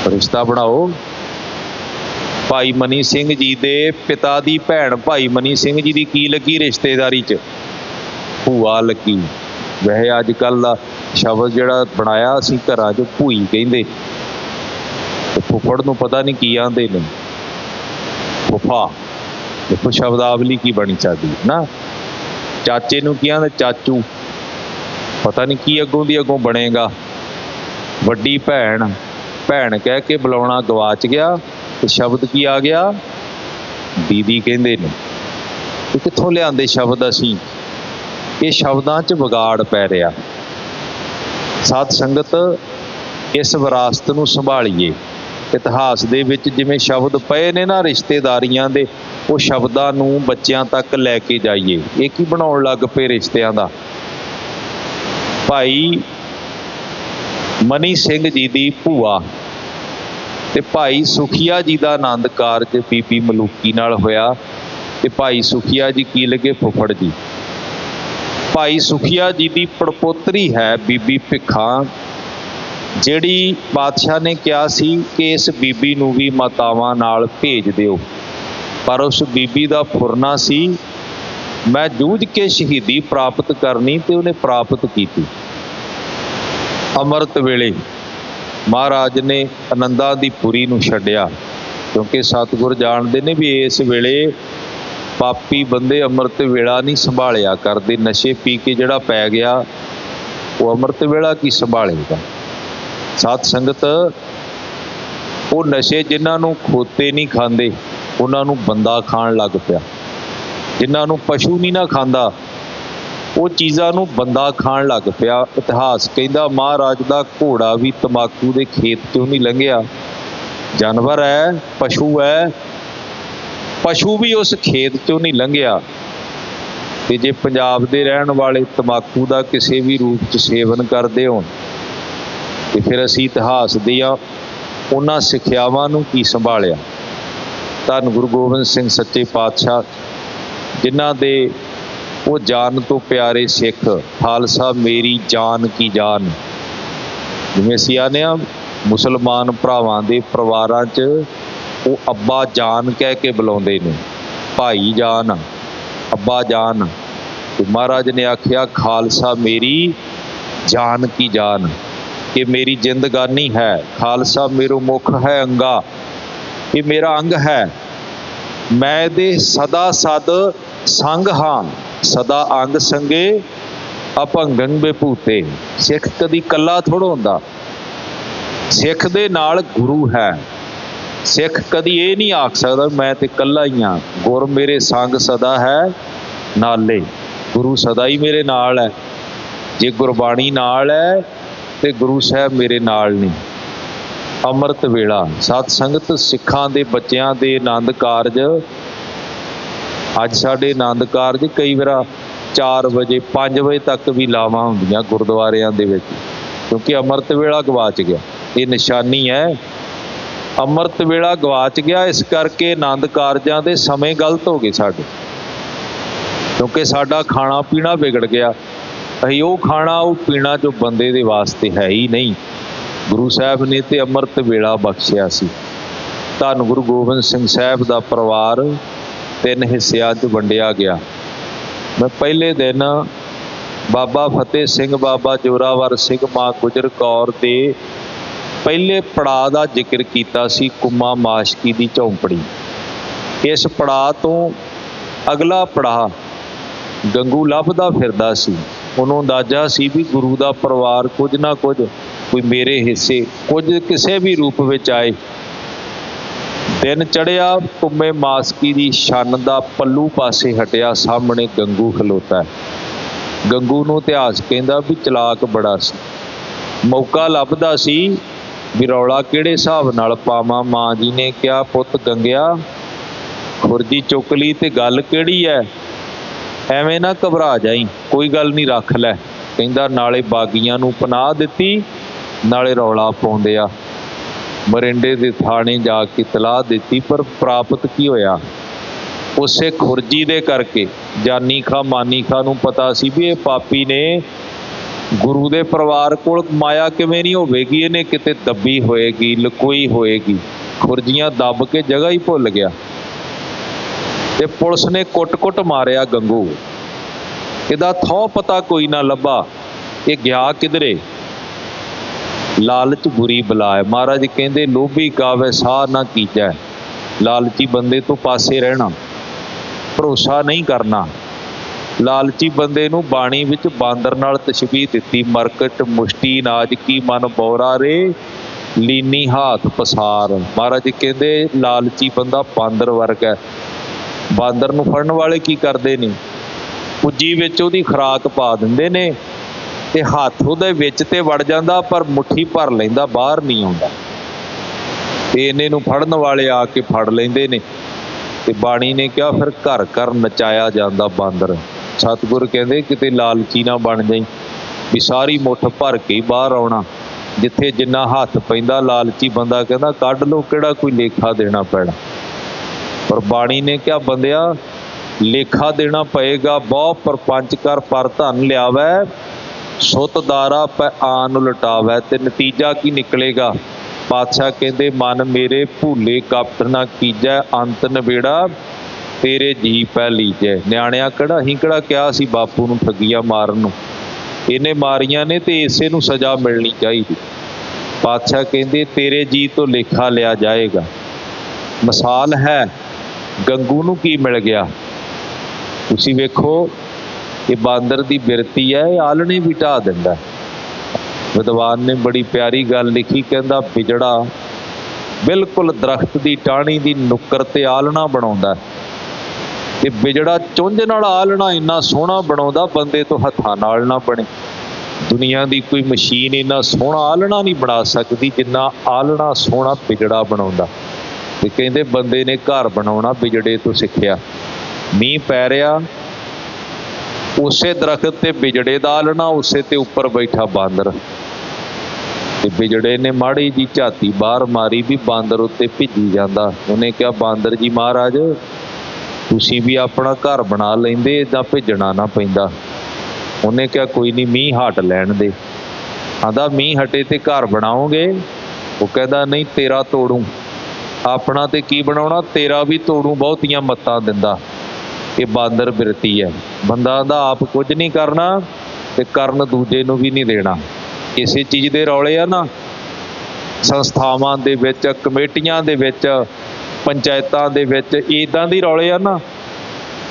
ਰਿਸ਼ਤਾ ਬਣਾਓ। ਭਾਈ ਮਨੀ ਸਿੰਘ ਜੀ ਦੇ ਪਿਤਾ ਦੀ ਭੈਣ ਭਾਈ ਮਨੀ ਸਿੰਘ ਜੀ ਦੀ ਕੀ ਲੱਗੀ ਰਿਸ਼ਤੇਦਾਰੀ 'ਚ? ਭੂਆ ਲੱਗੀ। ਵੈਸੇ ਅੱਜ ਕੱਲ ਦਾ ਸ਼ਬਦ ਜਿਹੜਾ ਬਣਾਇਆ ਅਸੀਂ ਘਰਾਂ 'ਚ ਭੂਈ ਕਹਿੰਦੇ। ਫੁੱਫੜ ਨੂੰ ਪਤਾ ਨਹੀਂ ਕੀ ਆਂਦੇ ਨੇ। ਫੁੱਫਾ। ਦੇਖੋ ਸ਼ਬਦਾਵਲੀ ਕੀ ਬਣੀ ਚਾਹਦੀ ਨਾ? ਚਾਚੇ ਨੂੰ ਕੀ ਆਂਦੇ ਚਾਚੂ, ਪਤਾ ਨਹੀਂ ਕੀ ਅੱਗੋਂ ਦੀ ਅੱਗੋਂ ਬਣੇਗਾ। ਵੱਡੀ ਭੈਣ ਭੈਣ ਕਹਿ ਕੇ ਬੁਲਾਉਣਾ ਗਵਾਚ ਗਿਆ ਤੇ ਸ਼ਬਦ ਕੀ ਆ ਗਿਆ? ਦੀਦੀ ਕਹਿੰਦੇ ਨੇ, ਇਹ ਕਿੱਥੋਂ ਲਿਆਂਦੇ ਸ਼ਬਦ ਅਸੀਂ? ਇਹ ਸ਼ਬਦਾਂ 'ਚ ਵਿਗਾੜ ਪੈ ਰਿਹਾ। ਸਾਧ ਸੰਗਤ, ਇਸ ਵਿਰਾਸਤ ਨੂੰ ਸੰਭਾਲੀਏ। ਇਤਿਹਾਸ ਦੇ ਵਿੱਚ ਜਿਵੇਂ ਸ਼ਬਦ ਪਏ ਨੇ ਨਾ ਰਿਸ਼ਤੇਦਾਰੀਆਂ ਦੇ, ਉਹ ਸ਼ਬਦਾਂ ਨੂੰ ਬੱਚਿਆਂ ਤੱਕ ਲੈ ਕੇ ਜਾਈਏ। ਇਹ ਕੀ ਬਣਾਉਣ ਲੱਗ ਪਏ ਰਿਸ਼ਤਿਆਂ ਦਾ? ਭਾਈ ਮਨੀ ਸਿੰਘ ਜੀ ਦੀ ਭੂਆ ਤੇ ਭਾਈ ਸੁਖੀਆ ਜੀ ਦਾ ਆਨੰਦ ਕਾਰਜ ਬੀਬੀ ਮਲੂਕੀ ਨਾਲ ਹੋਇਆ ਤੇ ਭਾਈ ਸੁਖੀਆ ਜੀ ਕੀ ਲੱਗੇ ਫੁੱਫੜ ਜੀ? ਭਾਈ ਸੁਖੀਆ ਜੀ ਦੀ ਪੜਪੋਤਰੀ ਹੈ ਬੀਬੀ ਭਿੱਖਾਂ ਜਿਹੜੀ ਬਾਦਸ਼ਾਹ ਨੇ ਕਿਹਾ ਸੀ ਕਿ ਇਸ ਬੀਬੀ ਨੂੰ ਵੀ ਮਾਤਾਵਾਂ ਨਾਲ ਭੇਜ ਦਿਓ। ਪਰ ਉਸ ਬੀਬੀ ਦਾ ਫੁਰਨਾ ਸੀ, ਮੈਂ ਜੂਝ ਕੇ ਸ਼ਹੀਦੀ ਪ੍ਰਾਪਤ ਕਰਨੀ ਤੇ ਉਹਨੇ ਪ੍ਰਾਪਤ ਕੀਤੀ। ਅੰਮ੍ਰਿਤ ਵੇਲੇ ਮਹਾਰਾਜ ਨੇ ਆਨੰਦਾਂ ਦੀ ਪੁਰੀ ਨੂੰ ਛੱਡਿਆ, ਕਿਉਂਕਿ ਸਤਿਗੁਰ ਜਾਣਦੇ ਨੇ ਵੀ ਇਸ ਵੇਲੇ ਪਾਪੀ ਬੰਦੇ ਅੰਮ੍ਰਿਤ ਵੇਲਾ ਨਹੀਂ ਸੰਭਾਲਿਆ ਕਰਦੇ, ਨਸ਼ੇ ਪੀ ਕੇ ਜਿਹੜਾ ਪੈ ਗਿਆ, ਉਹ ਅੰਮ੍ਰਿਤ ਵੇਲਾ ਕੀ ਸੰਭਾਲੇਗਾ? ਸਾਧ ਸੰਗਤ, ਉਹ ਨਸ਼ੇ ਜਿਨ੍ਹਾਂ ਨੂੰ ਖੋਤੇ ਨਹੀਂ ਖਾਂਦੇ, ਉਹਨਾਂ ਨੂੰ ਬੰਦਾ ਖਾਣ ਲੱਗ ਪਿਆ। ਜਿਨ੍ਹਾਂ ਨੂੰ ਪਸ਼ੂ ਨਹੀਂ ਨਾ ਖਾਂਦਾ, ਉਹ ਚੀਜ਼ਾਂ ਨੂੰ ਬੰਦਾ ਖਾਣ ਲੱਗ ਪਿਆ। ਇਤਿਹਾਸ ਕਹਿੰਦਾ, ਮਹਾਰਾਜ ਦਾ ਘੋੜਾ ਵੀ ਤਮਾਕੂ ਦੇ ਖੇਤ ਤੋਂ ਨਹੀਂ ਲੰਘਿਆ। ਜਾਨਵਰ ਹੈ, ਪਸ਼ੂ ਹੈ, ਪਸ਼ੂ ਵੀ ਉਸ ਖੇਤ ਤੋਂ ਨਹੀਂ ਲੰਘਿਆ। ਤੇ ਜੇ ਪੰਜਾਬ ਦੇ ਰਹਿਣ ਵਾਲੇ ਤਮਾਕੂ ਦਾ ਕਿਸੇ ਵੀ ਰੂਪ 'ਚ ਸੇਵਨ ਕਰਦੇ ਹੋਣ ਤੇ ਫਿਰ ਅਸੀਂ ਇਤਿਹਾਸ ਦੀਆਂ ਉਹਨਾਂ ਸਿੱਖਿਆਵਾਂ ਨੂੰ ਕੀ ਸੰਭਾਲਿਆ? ਧੰਨ ਗੁਰੂ ਗੋਬਿੰਦ ਸਿੰਘ ਸੱਚੇ ਪਾਤਸ਼ਾਹ, ਜਿਨ੍ਹਾਂ ਦੇ ਉਹ ਜਾਨ ਤੋਂ ਪਿਆਰੇ ਸਿੱਖ, ਖਾਲਸਾ ਮੇਰੀ ਜਾਨ ਕੀ ਜਾਨ। ਜਿਵੇਂ ਅਸੀਂ ਆਨੇ ਆ, ਮੁਸਲਮਾਨ ਭਰਾਵਾਂ ਦੇ ਪਰਿਵਾਰਾਂ 'ਚ ਉਹ ਅੱਬਾ ਜਾਨ ਕਹਿ ਕੇ ਬੁਲਾਉਂਦੇ ਨੇ, ਭਾਈ ਜਾਨ, ਅੱਬਾ ਜਾਨ। ਤੇ ਮਹਾਰਾਜ ਨੇ ਆਖਿਆ, ਖਾਲਸਾ ਮੇਰੀ ਜਾਨ ਕੀ ਜਾਨ। ਇਹ ਮੇਰੀ ਜ਼ਿੰਦਗਾਨੀ ਹੈ। ਖਾਲਸਾ ਮੇਰੋ ਮੁਖ ਹੈ ਅੰਗਾ। ਇਹ ਮੇਰਾ ਅੰਗ ਹੈ। ਮੈਂ ਇਹਦੇ ਸਦਾ ਸਦ ਸੰਗ ਹਾਂ। ਸਦਾ ਅੰਗ ਸੰਗੇ ਅਪੰਗੰ ਬੇਪੂਤੇ ਸਿੱਖ ਕਦੀ ਕੱਲਾ ਥੋੜਾ ਹੁੰਦਾ। ਸਿੱਖ ਦੇ ਨਾਲ ਗੁਰੂ ਹੈ। ਸਿੱਖ ਕਦੀ ਇਹ ਨਹੀਂ ਆਖ ਸਕਦਾ, ਮੈਂ ਤੇ ਕੱਲਾ ਹੀ ਹਾਂ। ਗੁਰ ਮੇਰੇ ਸੰਗ ਸਦਾ ਹੈ ਨਾਲੇ। ਗੁਰੂ ਸਦਾ ਹੀ ਮੇਰੇ ਨਾਲ ਹੈ। ਜੇ ਗੁਰਬਾਣੀ ਨਾਲ ਹੈ ਤੇ ਗੁਰੂ ਸਾਹਿਬ ਮੇਰੇ ਨਾਲ ਨੇ। ਅੰਮ੍ਰਿਤ ਵੇਲਾ ਸਤ ਸੰਗਤ ਸਿੱਖਾਂ ਦੇ ਬੱਚਿਆਂ ਦੇ ਆਨੰਦ ਕਾਰਜ। ਅੱਜ ਸਾਡੇ ਆਨੰਦ ਕਾਰਜ ਕਈ ਵਾਰ 4 ਵਜੇ 5 ਵਜੇ ਤੱਕ ਵੀ ਲਾਵਾਂ ਹੁੰਦੀਆਂ ਗੁਰਦੁਆਰਿਆਂ ਦੇ ਵਿੱਚ, ਕਿਉਂਕਿ ਅੰਮ੍ਰਿਤ ਵੇਲਾ ਗਵਾਚ ਗਿਆ। ਇਹ ਨਿਸ਼ਾਨੀ ਹੈ। ਅੰਮ੍ਰਿਤ ਵੇਲਾ ਗਵਾਚ ਗਿਆ, ਇਸ ਕਰਕੇ ਆਨੰਦ ਕਾਰਜਾਂ ਦੇ ਸਮੇਂ ਗਲਤ ਹੋ ਗਏ ਸਾਡੇ। ਕਿਉਂਕਿ ਸਾਡਾ ਖਾਣਾ ਪੀਣਾ ਵਿਗੜ ਗਿਆ। ਅਸੀਂ ਉਹ ਖਾਣਾ ਉਹ ਪੀਣਾ ਜੋ ਬੰਦੇ ਦੇ ਵਾਸਤੇ ਹੈ ਹੀ ਨਹੀਂ। ਗੁਰੂ ਸਾਹਿਬ ਨੇ ਤੇ ਅੰਮ੍ਰਿਤ ਵੇਲਾ ਬਖਸ਼ਿਆ ਸੀ। ਧੰਨ ਗੁਰੂ ਗੋਬਿੰਦ ਸਿੰਘ ਸਾਹਿਬ ਦਾ ਪਰਿਵਾਰ ਤਿੰਨ ਹਿੱਸਿਆਂ 'ਚ ਵੰਡਿਆ ਗਿਆ। ਮੈਂ ਪਹਿਲੇ ਦਿਨ ਬਾਬਾ ਫਤਿਹ ਸਿੰਘ ਬਾਬਾ ਜੋਰਾਵਰ ਸਿੰਘ ਮਾਂ ਗੁਜਰ ਕੌਰ ਦੇ ਪਹਿਲੇ ਪੜਾਅ ਦਾ ਜ਼ਿਕਰ ਕੀਤਾ ਸੀ ਕੁਮਾ ਮਾਸ਼ਕੀ ਦੀ ਝੌਂਪੜੀ। ਇਸ ਪੜਾਅ ਤੋਂ ਅਗਲਾ ਪੜਾਅ ਗੰਗੂ ਲੱਭਦਾ ਫਿਰਦਾ ਸੀ। ਉਹਨੂੰ ਅੰਦਾਜ਼ਾ ਸੀ ਵੀ ਗੁਰੂ ਦਾ ਪਰਿਵਾਰ ਕੁਝ ਨਾ ਕੁਝ ਕੋਈ ਮੇਰੇ ਹਿੱਸੇ, ਕੁਝ ਕਿਸੇ ਵੀ ਰੂਪ ਵਿੱਚ ਆਏ। ਦਿਨ ਚੜਿਆ ਕੁੰਮੇ ਮਾਸਕੀ ਦੀ ਛੰਨ ਦਾ ਪੱਲੂ ਪਾਸੇ ਹਟਿਆ, ਸਾਹਮਣੇ ਗੰਗੂ ਖਲੋਤਾ। ਗੰਗੂ ਨੂੰ ਇਤਿਹਾਸ ਕਹਿੰਦਾ ਵੀ ਚਲਾਕ ਬੜਾ ਸੀ। ਮੌਕਾ ਲੱਭਦਾ ਸੀ ਵੀ ਰੌਲਾ ਕਿਹੜੇ ਹਿਸਾਬ ਨਾਲ ਪਾਵਾਂ, ਮਾਂ ਜੀ ਨੇ ਕਿਹਾ, ਪੁੱਤ ਗੰਗਿਆ, ਖੁਰਜੀ ਚੁੱਕ ਲਈ ਤੇ ਗੱਲ ਕਿਹੜੀ ਹੈ ਐਵੇਂ ਨਾ ਘਬਰਾ ਜਾਈ, ਕੋਈ ਗੱਲ ਨਹੀਂ ਰੱਖ ਲੈ। ਕਹਿੰਦਾ, ਨਾਲੇ ਬਾਗੀਆਂ ਨੂੰ ਪਨਾਹ ਦਿੱਤੀ, ਨਾਲੇ ਰੌਲਾ ਪਾਉਂਦੇ ਆ। ਮਰਿੰਡੇ ਦੇ ਥਾਣੇ ਜਾ ਕੇ ਤਲਾਹ ਦਿੱਤੀ, ਪਰ ਪ੍ਰਾਪਤ ਕੀ ਹੋਇਆ? ਉਸੇ ਖੁਰਜੀ ਦੇ ਕਰਕੇ ਜਾਨੀ ਖਾ, ਮਾਨੀ ਖਾ ਨੂੰ ਪਤਾ ਸੀ ਵੀ ਇਹ ਪਾਪੀ ਨੇ ਗੁਰੂ ਦੇ ਪਰਿਵਾਰ ਕੋਲ ਮਾਇਆ ਕਿਵੇਂ ਨਹੀਂ ਹੋਵੇਗੀ, ਇਹਨੇ ਕਿਤੇ ਦੱਬੀ ਹੋਏਗੀ, ਲਕੋਈ ਹੋਏਗੀ। ਖੁਰਜੀਆਂ ਦੱਬ ਕੇ ਜਗ੍ਹਾ ਹੀ ਭੁੱਲ ਗਿਆ। ਤੇ ਪੁਲਿਸ ਨੇ ਕੁੱਟ-ਕੁੱਟ ਮਾਰਿਆ ਗੰਗੂ। ਇਹਦਾ ਥੋ ਪਤਾ ਕੋਈ ਨਾ ਲੱਭਾ ਇਹ ਗਿਆ ਕਿਧਰੇ। ਲਾਲਚ ਬੁਰੀ ਬਲਾ ਹੈ ਮਹਾਰਾਜ ਕਹਿੰਦੇ, ਲੋਭੀ ਕਾਵੇ ਸਾਹ ਨਾ ਕੀਜੈ। ਲਾਲਚੀ ਬੰਦੇ ਤੋਂ ਪਾਸੇ ਰਹਿਣਾ, ਭਰੋਸਾ ਨਹੀਂ ਕਰਨਾ। ਲਾਲਚੀ ਬੰਦੇ ਨੂੰ ਬਾਣੀ ਵਿੱਚ ਬਾਂਦਰ ਨਾਲ ਤਸ਼ਬੀਹ ਦਿੱਤੀ, ਮਰਕਟ ਮੁਸ਼ਟੀ ਨਾਜ ਕੀ ਮਨ ਬੌਰਾ ਰੇ, ਲੀਨੀ ਹਾਥ ਪਸਾਰ। ਮਹਾਰਾਜ ਕਹਿੰਦੇ, ਲਾਲਚੀ ਬੰਦਾ ਬਾਂਦਰ ਵਰਗਾ ਹੈ। ਬਾਂਦਰ ਨੂੰ ਫੜਨ ਵਾਲੇ ਕੀ ਕਰਦੇ ਨੇ? ਪੁੱਜੀ ਵਿੱਚ ਉਹਦੀ ਖਰਾਕ ਪਾ ਦਿੰਦੇ ਨੇ ਤੇ ਹੱਥ ਉਹਦੇ ਵਿੱਚ ਤੇ ਵੜ ਜਾਂਦਾ, ਪਰ ਮੁੱਠੀ ਭਰ ਲੈਂਦਾ, ਬਾਹਰ ਨਹੀਂ ਆਉਂਦਾ। ਤੇ ਇਹਨੇ ਨੂੰ ਫੜਨ ਵਾਲੇ ਆ ਕੇ ਫੜ ਲੈਂਦੇ ਨੇ। ਤੇ ਬਾਣੀ ਨੇ ਕਿਹਾ, ਫਿਰ ਘਰ ਘਰ ਨਚਾਇਆ ਜਾਂਦਾ ਬਾਂਦਰ। ਸਤਿਗੁਰ ਕਹਿੰਦੇ, ਕਿਤੇ ਲਾਲਚੀ ਨਾ ਬਣ ਜਾਈ, ਵੀ ਸਾਰੀ ਮੁੱਠ ਭਰ ਕੇ ਹੀ ਬਾਹਰ ਆਉਣਾ। ਜਿੱਥੇ ਜਿੰਨਾ ਹੱਥ ਪੈਂਦਾ, ਲਾਲਚੀ ਬੰਦਾ ਕਹਿੰਦਾ, ਕੱਢ ਲੋ ਕਿਹੜਾ ਕੋਈ ਲੇਖਾ ਦੇਣਾ ਪੈਣਾ? ਪਰ ਬਾਣੀ ਨੇ ਕਿਹਾ, ਬੰਦਿਆ, ਲੇਖਾ ਦੇਣਾ ਪਏਗਾ, ਬਹੁ ਪਰਪੰਚ ਕਰ, ਪਰ ਧਨ ਲਿਆਵੈ, ਸੁਤ ਦਾਰਾ ਪੈ ਆਨ ਲਟਾਵੈ, ਤੇ ਨਤੀਜਾ ਕੀ ਨਿਕਲੇਗਾ? ਪਾਤਸ਼ਾਹ ਕਹਿੰਦੇ, ਮਨ ਮੇਰੇ ਭੂਲੇ ਕਪਟ ਨਾ ਕੀਜੈ, ਅੰਤ ਨਵੇੜਾ ਤੇਰੇ ਜੀ ਪੈ ਲੀਜੈ। ਨਿਆਣਿਆ ਕਿਹੜਾ ਹੀ ਕਿਹੜਾ ਕਿਹਾ ਸੀ ਬਾਪੂ ਨੂੰ ਠੱਗੀਆਂ ਮਾਰਨ ਨੂੰ? ਇਹਨੇ ਮਾਰੀਆਂ ਨੇ ਤੇ ਇਸੇ ਨੂੰ ਸਜ਼ਾ ਮਿਲਣੀ ਚਾਹੀਦੀ। ਪਾਤਸ਼ਾਹ ਕਹਿੰਦੇ, ਤੇਰੇ ਜੀ ਤੋਂ ਲੇਖਾ ਲਿਆ ਜਾਏਗਾ। ਮਿਸਾਲ ਹੈ ਗੰਗੂ ਨੂੰ ਕੀ ਮਿਲ ਗਿਆ? ਤੁਸੀਂ ਵੇਖੋ, ਇਹ ਬਾਂਦਰ ਦੀ ਬਿਰਤੀ ਹੈ, ਇਹ ਆਲਣੇ ਵੀ ਢਾ ਦਿੰਦਾ ਵਿਦਵਾਨ ਨੇ ਬੜੀ ਪਿਆਰੀ ਗੱਲ ਲਿਖੀ, ਕਹਿੰਦਾ, ਵਿਜੜਾ ਬਿਲਕੁਲ ਦਰਖਤ ਦੀ ਟਾਹਣੀ ਦੀ ਨੁੱਕਰ ਤੇ ਆਲਣਾ ਬਣਾਉਂਦਾ ਤੇ ਵਿਜੜਾ ਚੁੰਝ ਨਾਲ ਆਲਣਾ ਇੰਨਾ ਸੋਹਣਾ ਬਣਾਉਂਦਾ, ਬੰਦੇ ਤੋਂ ਹੱਥਾਂ ਨਾਲ ਨਾ ਬਣੇ। ਦੁਨੀਆ ਦੀ ਕੋਈ ਮਸ਼ੀਨ ਇੰਨਾ ਸੋਹਣਾ ਆਲਣਾ ਨਹੀਂ ਬਣਾ ਸਕਦੀ, ਜਿੰਨਾ ਆਲਣਾ ਸੋਹਣਾ ਵਿਜੜਾ ਬਣਾਉਂਦਾ। ਤੇ ਕਹਿੰਦੇ ਬੰਦੇ ਨੇ ਘਰ ਬਣਾਉਣਾ ਬਿਜੜੇ ਤੋਂ ਸਿੱਖਿਆ। ਮੀਂਹ ਪੈ ਰਿਹਾ, ਉਸੇ ਦਰਖਤ ਤੇ ਬਿਜੜੇ ਦਾ ਆਲਣਾ, ਉਸੇ ਤੇ ਉੱਪਰ ਬੈਠਾ ਬਾਂਦਰ। ਤੇ ਬਿਜੜੇ ਨੇ ਮਾੜੀ ਜੀ ਝਾਤੀ ਬਾਹਰ ਮਾਰੀ ਵੀ ਬਾਂਦਰ ਉੱਤੇ ਭਿੱਜੀ ਜਾਂਦਾ। ਉਹਨੇ ਕਿਹਾ, ਬਾਂਦਰ ਜੀ ਮਹਾਰਾਜ, ਤੁਸੀਂ ਵੀ ਆਪਣਾ ਘਰ ਬਣਾ ਲੈਂਦੇ ਇਦਾਂ ਭਿੱਜਣਾ ਨਾ ਪੈਂਦਾ। ਉਹਨੇ ਕਿਹਾ, ਕੋਈ ਨਹੀਂ, ਮੀਂਹ ਹਟ ਲੈਣ ਦੇ। ਆਂਦਾ, ਮੀਂਹ ਹਟੇ ਤੇ ਘਰ ਬਣਾਓਗੇ? ਉਹ ਕਹਿੰਦਾ, ਨਹੀਂ, ਤੇਰਾ ਤੋੜੂ। ਆਪਣਾ ਤੇ ਕੀ ਬਣਾਉਣਾ? ਤੇਰਾ ਵੀ ਤੋੜੂ, ਬਹੁਤੀਆਂ ਮੱਤਾਂ ਦਿੰਦਾ। ਇਹ ਬਾਂਦਰ ਬਿਰਤੀ ਹੈ। ਬੰਦਾ ਦਾ ਆਪ ਕੁਝ ਨਹੀਂ ਕਰਨਾ ਤੇ ਕਰਨ ਦੂਜੇ ਨੂੰ ਵੀ ਨਹੀਂ ਦੇਣਾ। ਇਸੇ ਚੀਜ਼ ਦੇ ਰੌਲੇ ਆ ਨਾ। ਸੰਸਥਾਵਾਂ ਦੇ ਵਿੱਚ, ਕਮੇਟੀਆਂ ਦੇ ਵਿੱਚ, ਪੰਚਾਇਤਾਂ ਦੇ ਵਿੱਚ ਇਦਾਂ ਦੀ ਰੌਲੇ ਆ ਨਾ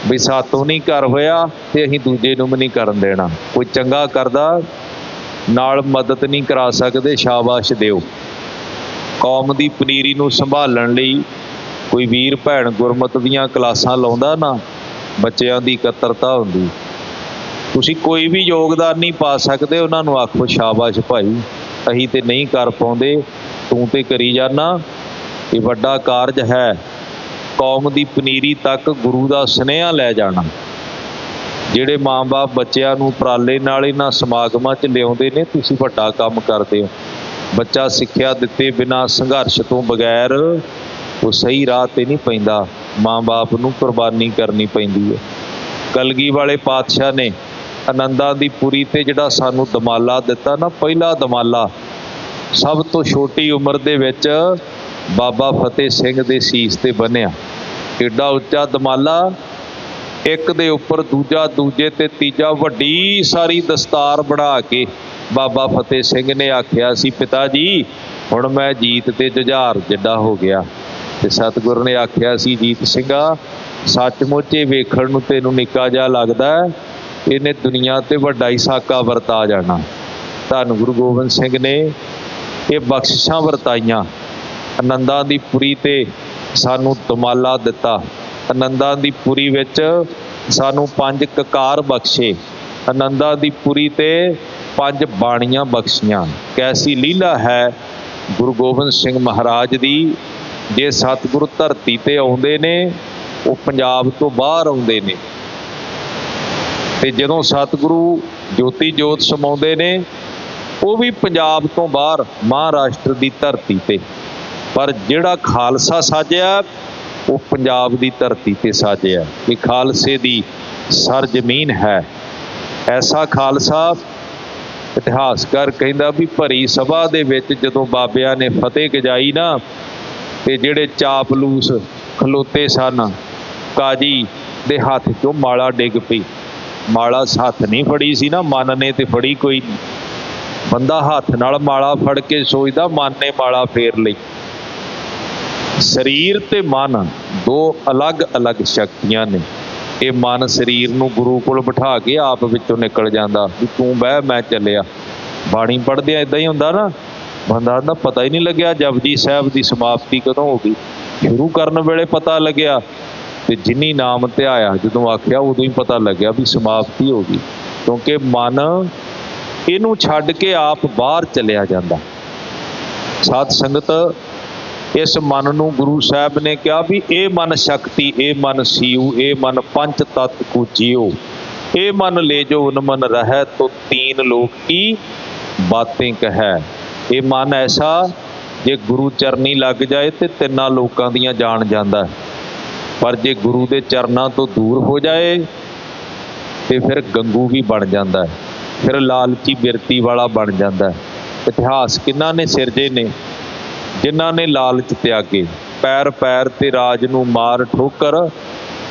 ਵੀ ਸਾਤੋਂ ਨਹੀਂ ਕਰ ਹੋਇਆ ਤੇ ਅਸੀਂ ਦੂਜੇ ਨੂੰ ਵੀ ਨਹੀਂ ਕਰਨ ਦੇਣਾ। ਕੋਈ ਚੰਗਾ ਕਰਦਾ, ਨਾਲ ਮਦਦ ਨਹੀਂ ਕਰਾ ਸਕਦੇ, ਸ਼ਾਬਾਸ਼ ਦਿਓ। ਕੌਮ ਦੀ ਪਨੀਰੀ ਨੂੰ ਸੰਭਾਲਣ ਲਈ ਕੋਈ ਵੀਰ, ਭੈਣ ਗੁਰਮਤ ਦੀਆਂ ਕਲਾਸਾਂ ਲਾਉਂਦਾ ਨਾ, ਬੱਚਿਆਂ ਦੀ ਇਕੱਤਰਤਾ ਹੁੰਦੀ। ਤੁਸੀਂ ਕੋਈ ਵੀ ਯੋਗਦਾਨ ਨਹੀਂ ਪਾ ਸਕਦੇ, ਉਹਨਾਂ ਨੂੰ ਆਖੋ, ਸ਼ਾਬਾਸ਼ ਭਾਈ, ਅਸੀਂ ਤੇ ਨਹੀਂ ਕਰ ਪਾਉਂਦੇ, ਤੂੰ ਤੇ ਕਰੀ ਜਾਣਾ ਇਹ ਵੱਡਾ ਕਾਰਜ ਹੈ। ਕੌਮ ਦੀ ਪਨੀਰੀ ਤੱਕ ਗੁਰੂ ਦਾ ਸੁਨੇਹਾ ਲੈ ਜਾਣਾ। ਜਿਹੜੇ ਮਾਂ-ਬਾਪ ਬੱਚਿਆਂ ਨੂੰ ਉਪਰਾਲੇ ਨਾਲ ਇਹਨਾਂ ਸਮਾਗਮਾਂ 'ਚ ਲਿਆਉਂਦੇ ਨੇ, ਤੁਸੀਂ ਵੱਡਾ ਕੰਮ ਕਰਦੇ ਹੋ। ਬੱਚਾ ਸਿੱਖਿਆ ਦਿੱਤੇ ਬਿਨਾ ਸੰਘਰਸ਼ ਤੋਂ ਬਗੈਰ ਉਹ ਸਹੀ ਰਾਹ ਤੇ ਨਹੀਂ ਪੈਂਦਾ। ਮਾਂ-ਬਾਪ ਨੂੰ ਕੁਰਬਾਨੀ ਕਰਨੀ ਪੈਂਦੀ ਹੈ। ਕਲਗੀ ਵਾਲੇ ਪਾਤਸ਼ਾਹ ਨੇ ਆਨੰਦਾਂ ਦੀ ਪੁਰੀ ਤੇ ਜਿਹੜਾ ਸਾਨੂੰ ਦਮਾਲਾ ਦਿੱਤਾ ਨਾ, ਪਹਿਲਾ ਦਮਾਲਾ, ਸਭ ਤੋਂ ਛੋਟੀ ਉਮਰ ਦੇ ਵਿੱਚ ਬਾਬਾ ਫਤਿਹ ਸਿੰਘ ਦੇ ਸੀਸ ਤੇ ਬੰਨਿਆ। ਏਡਾ ਉੱਚਾ ਦਮਾਲਾ, ਇੱਕ ਦੇ ਉੱਪਰ ਦੂਜਾ, ਦੂਜੇ ਤੇ ਤੀਜਾ, ਵੱਡੀ ਸਾਰੀ ਦਸਤਾਰ ਬਣਾ ਕੇ ਬਾਬਾ ਫਤਿਹ ਸਿੰਘ ਨੇ ਆਖਿਆ ਸੀ, ਪਿਤਾ ਜੀ, ਹੁਣ ਮੈਂ ਜੀਤ ਤੇ ਜੁਝਾਰ ਜਿੱਡਾ ਹੋ ਗਿਆ। ਤੇ ਸਤਿਗੁਰ ਨੇ ਆਖਿਆ ਸੀ, ਜੀਤ ਸਿੰਘਾ, ਸੱਚਮੁੱਚ ਇਹ ਵੇਖਣ ਨੂੰ ਤੈਨੂੰ ਨਿੱਕਾ ਜਿਹਾ ਲੱਗਦਾ ਇਹਨੇ ਦੁਨੀਆ ਤੇ ਵੱਡਾ ਹੀ ਸਾਕਾ ਵਰਤਾ ਜਾਣਾ। ਧੰਨ ਗੁਰੂ ਗੋਬਿੰਦ ਸਿੰਘ ਨੇ ਇਹ ਬਖਸ਼ਿਸ਼ਾਂ ਵਰਤਾਈਆਂ। ਆਨੰਦਾਂ ਦੀ ਪੁਰੀ ਤੇ ਸਾਨੂੰ ਦਮਾਲਾ ਦਿੱਤਾ। ਆਨੰਦਾਂ ਦੀ ਪੁਰੀ ਵਿੱਚ ਸਾਨੂੰ ਪੰਜ ਕਕਾਰ ਬਖਸ਼ੇ। ਆਨੰਦਾਂ ਦੀ ਪੁਰੀ ਤੇ ਪੰਜ ਬਾਣੀਆਂ ਬਖਸ਼ੀਆਂ। ਕੈਸੀ ਲੀਲਾ ਹੈ ਗੁਰੂ ਗੋਬਿੰਦ ਸਿੰਘ ਮਹਾਰਾਜ ਦੀ, ਜੇ ਸਤਿਗੁਰੂ ਧਰਤੀ ਤੇ ਆਉਂਦੇ ਨੇ, ਉਹ ਪੰਜਾਬ ਤੋਂ ਬਾਹਰ ਆਉਂਦੇ ਨੇ। ਤੇ ਜਦੋਂ ਸਤਿਗੁਰੂ ਜੋਤੀ ਜੋਤ ਸਮਾਉਂਦੇ ਨੇ, ਉਹ ਵੀ ਪੰਜਾਬ ਤੋਂ ਬਾਹਰ, ਮਹਾਰਾਸ਼ਟਰ ਦੀ ਧਰਤੀ ਤੇ। ਪਰ ਜਿਹੜਾ ਖਾਲਸਾ ਸਾਜਿਆ, ਉਹ ਪੰਜਾਬ ਦੀ ਧਰਤੀ ਤੇ ਸਾਜਿਆ। ਇਹ ਖਾਲਸੇ ਦੀ ਸਰਜ਼ਮੀਨ ਹੈ। ਐਸਾ ਖਾਲਸਾ ਇਤਿਹਾਸਕਾਰ ਕਹਿੰਦਾ ਵੀ ਭਰੀ ਸਭਾ ਦੇ ਵਿੱਚ ਜਦੋਂ ਬਾਬਿਆਂ ਨੇ ਫਤਿਹ ਗਜਾਈ ਨਾ, ਤੇ ਜਿਹੜੇ ਚਾਪਲੂਸ ਖਲੋਤੇ ਸਨ, ਕਾਜੀ ਦੇ ਹੱਥ 'ਚੋਂ ਮਾਲਾ ਡਿੱਗ ਪਈ। ਮਾਲਾ ਹੱਥ ਨਹੀਂ ਫੜੀ ਸੀ ਨਾ, ਮਨ ਨੇ ਤੇ ਫੜੀ ਕੋਈ ਨਹੀਂ। ਬੰਦਾ ਹੱਥ ਨਾਲ ਮਾਲਾ ਫੜ ਕੇ ਸੋਚਦਾ, ਮਨ ਨੇ ਮਾਲਾ ਫੇਰ ਲਈ। ਸਰੀਰ ਤੇ ਮਨ ਦੋ ਅਲੱਗ-ਅਲੱਗ ਸ਼ਕਤੀਆਂ ਨੇ। ਇਹ ਮਨ ਸਰੀਰ ਨੂੰ ਗੁਰੂ ਕੋਲ ਬਿਠਾ ਕੇ ਆਪ ਵਿੱਚੋਂ ਨਿਕਲ ਜਾਂਦਾ ਵੀ ਤੂੰ ਬਹਿ, ਮੈਂ ਚੱਲਿਆ। ਬਾਣੀ ਪੜ੍ਹਦੇ ਆ ਇਦਾਂ ਹੀ ਹੁੰਦਾ ਨਾ। ਬੰਦਾ ਦਾ ਪਤਾ ਹੀ ਨਹੀਂ ਲੱਗਿਆ, ਜਪਜੀ ਸਾਹਿਬ ਦੀ ਸਮਾਪਤੀ ਕਦੋਂ ਹੋ ਗਈ। ਸ਼ੁਰੂ ਕਰਨ ਵੇਲੇ ਪਤਾ ਲੱਗਿਆ ਤੇ ਜਿਨੀ ਨਾਮ ਧਿਆਇਆ ਜਦੋਂ ਆਖਿਆ ਉਦੋਂ ਹੀ ਪਤਾ ਲੱਗਿਆ ਵੀ ਸਮਾਪਤੀ ਹੋ ਗਈ। ਕਿਉਂਕਿ ਮਨ ਇਹਨੂੰ ਛੱਡ ਕੇ ਆਪ ਬਾਹਰ ਚਲਿਆ ਜਾਂਦਾ। ਸਾਧ ਸੰਗਤ ਇਸ ਮਨ ਨੂੰ ਗੁਰੂ ਸਾਹਿਬ ਨੇ ਕਿਹਾ ਵੀ ਇਹ ਮਨ ਸ਼ਕਤੀ, ਇਹ ਮਨ ਸੀਉ ਇਹ ਮਨ ਪੰਚ ਤਤ ਕੋ ਜੀਉ ਇਹ ਮਨ ਲੈ ਜੋ ਉਨ ਮਨ ਰਹਿ ਤੋ ਤੀਨ ਲੋਕ ਕੀ ਬਾतें ਕਹੈ। ਇਹ ਮਨ ਐਸਾ ਜੇ ਗੁਰੂ ਚਰਨੀ ਲੱਗ ਜਾਏ ਤੇ ਤਿੰਨਾਂ ਲੋਕਾਂ ਦੀਆਂ ਜਾਣ ਜਾਂਦਾ। ਪਰ ਜੇ ਗੁਰੂ ਦੇ ਚਰਨਾਂ ਤੋਂ ਦੂਰ ਹੋ ਜਾਏ, ਤੇ ਫਿਰ ਗੰਗੂ ਵੀ ਬਣ ਜਾਂਦਾ। ਫਿਰ ਲਾਲਚੀ ਬਿਰਤੀ ਵਾਲਾ ਬਣ ਜਾਂਦਾ। ਇਤਿਹਾਸ ਕਿੰਨਾ ਨੇ ਸਿਰਜੇ ਨੇ? ਜਿਨ੍ਹਾਂ ਨੇ ਲਾਲਚ ਤਿਆਗੇ। ਪੈਰ ਪੈਰ ਤੇ ਰਾਜ ਨੂੰ ਮਾਰ ਠੋਕਰ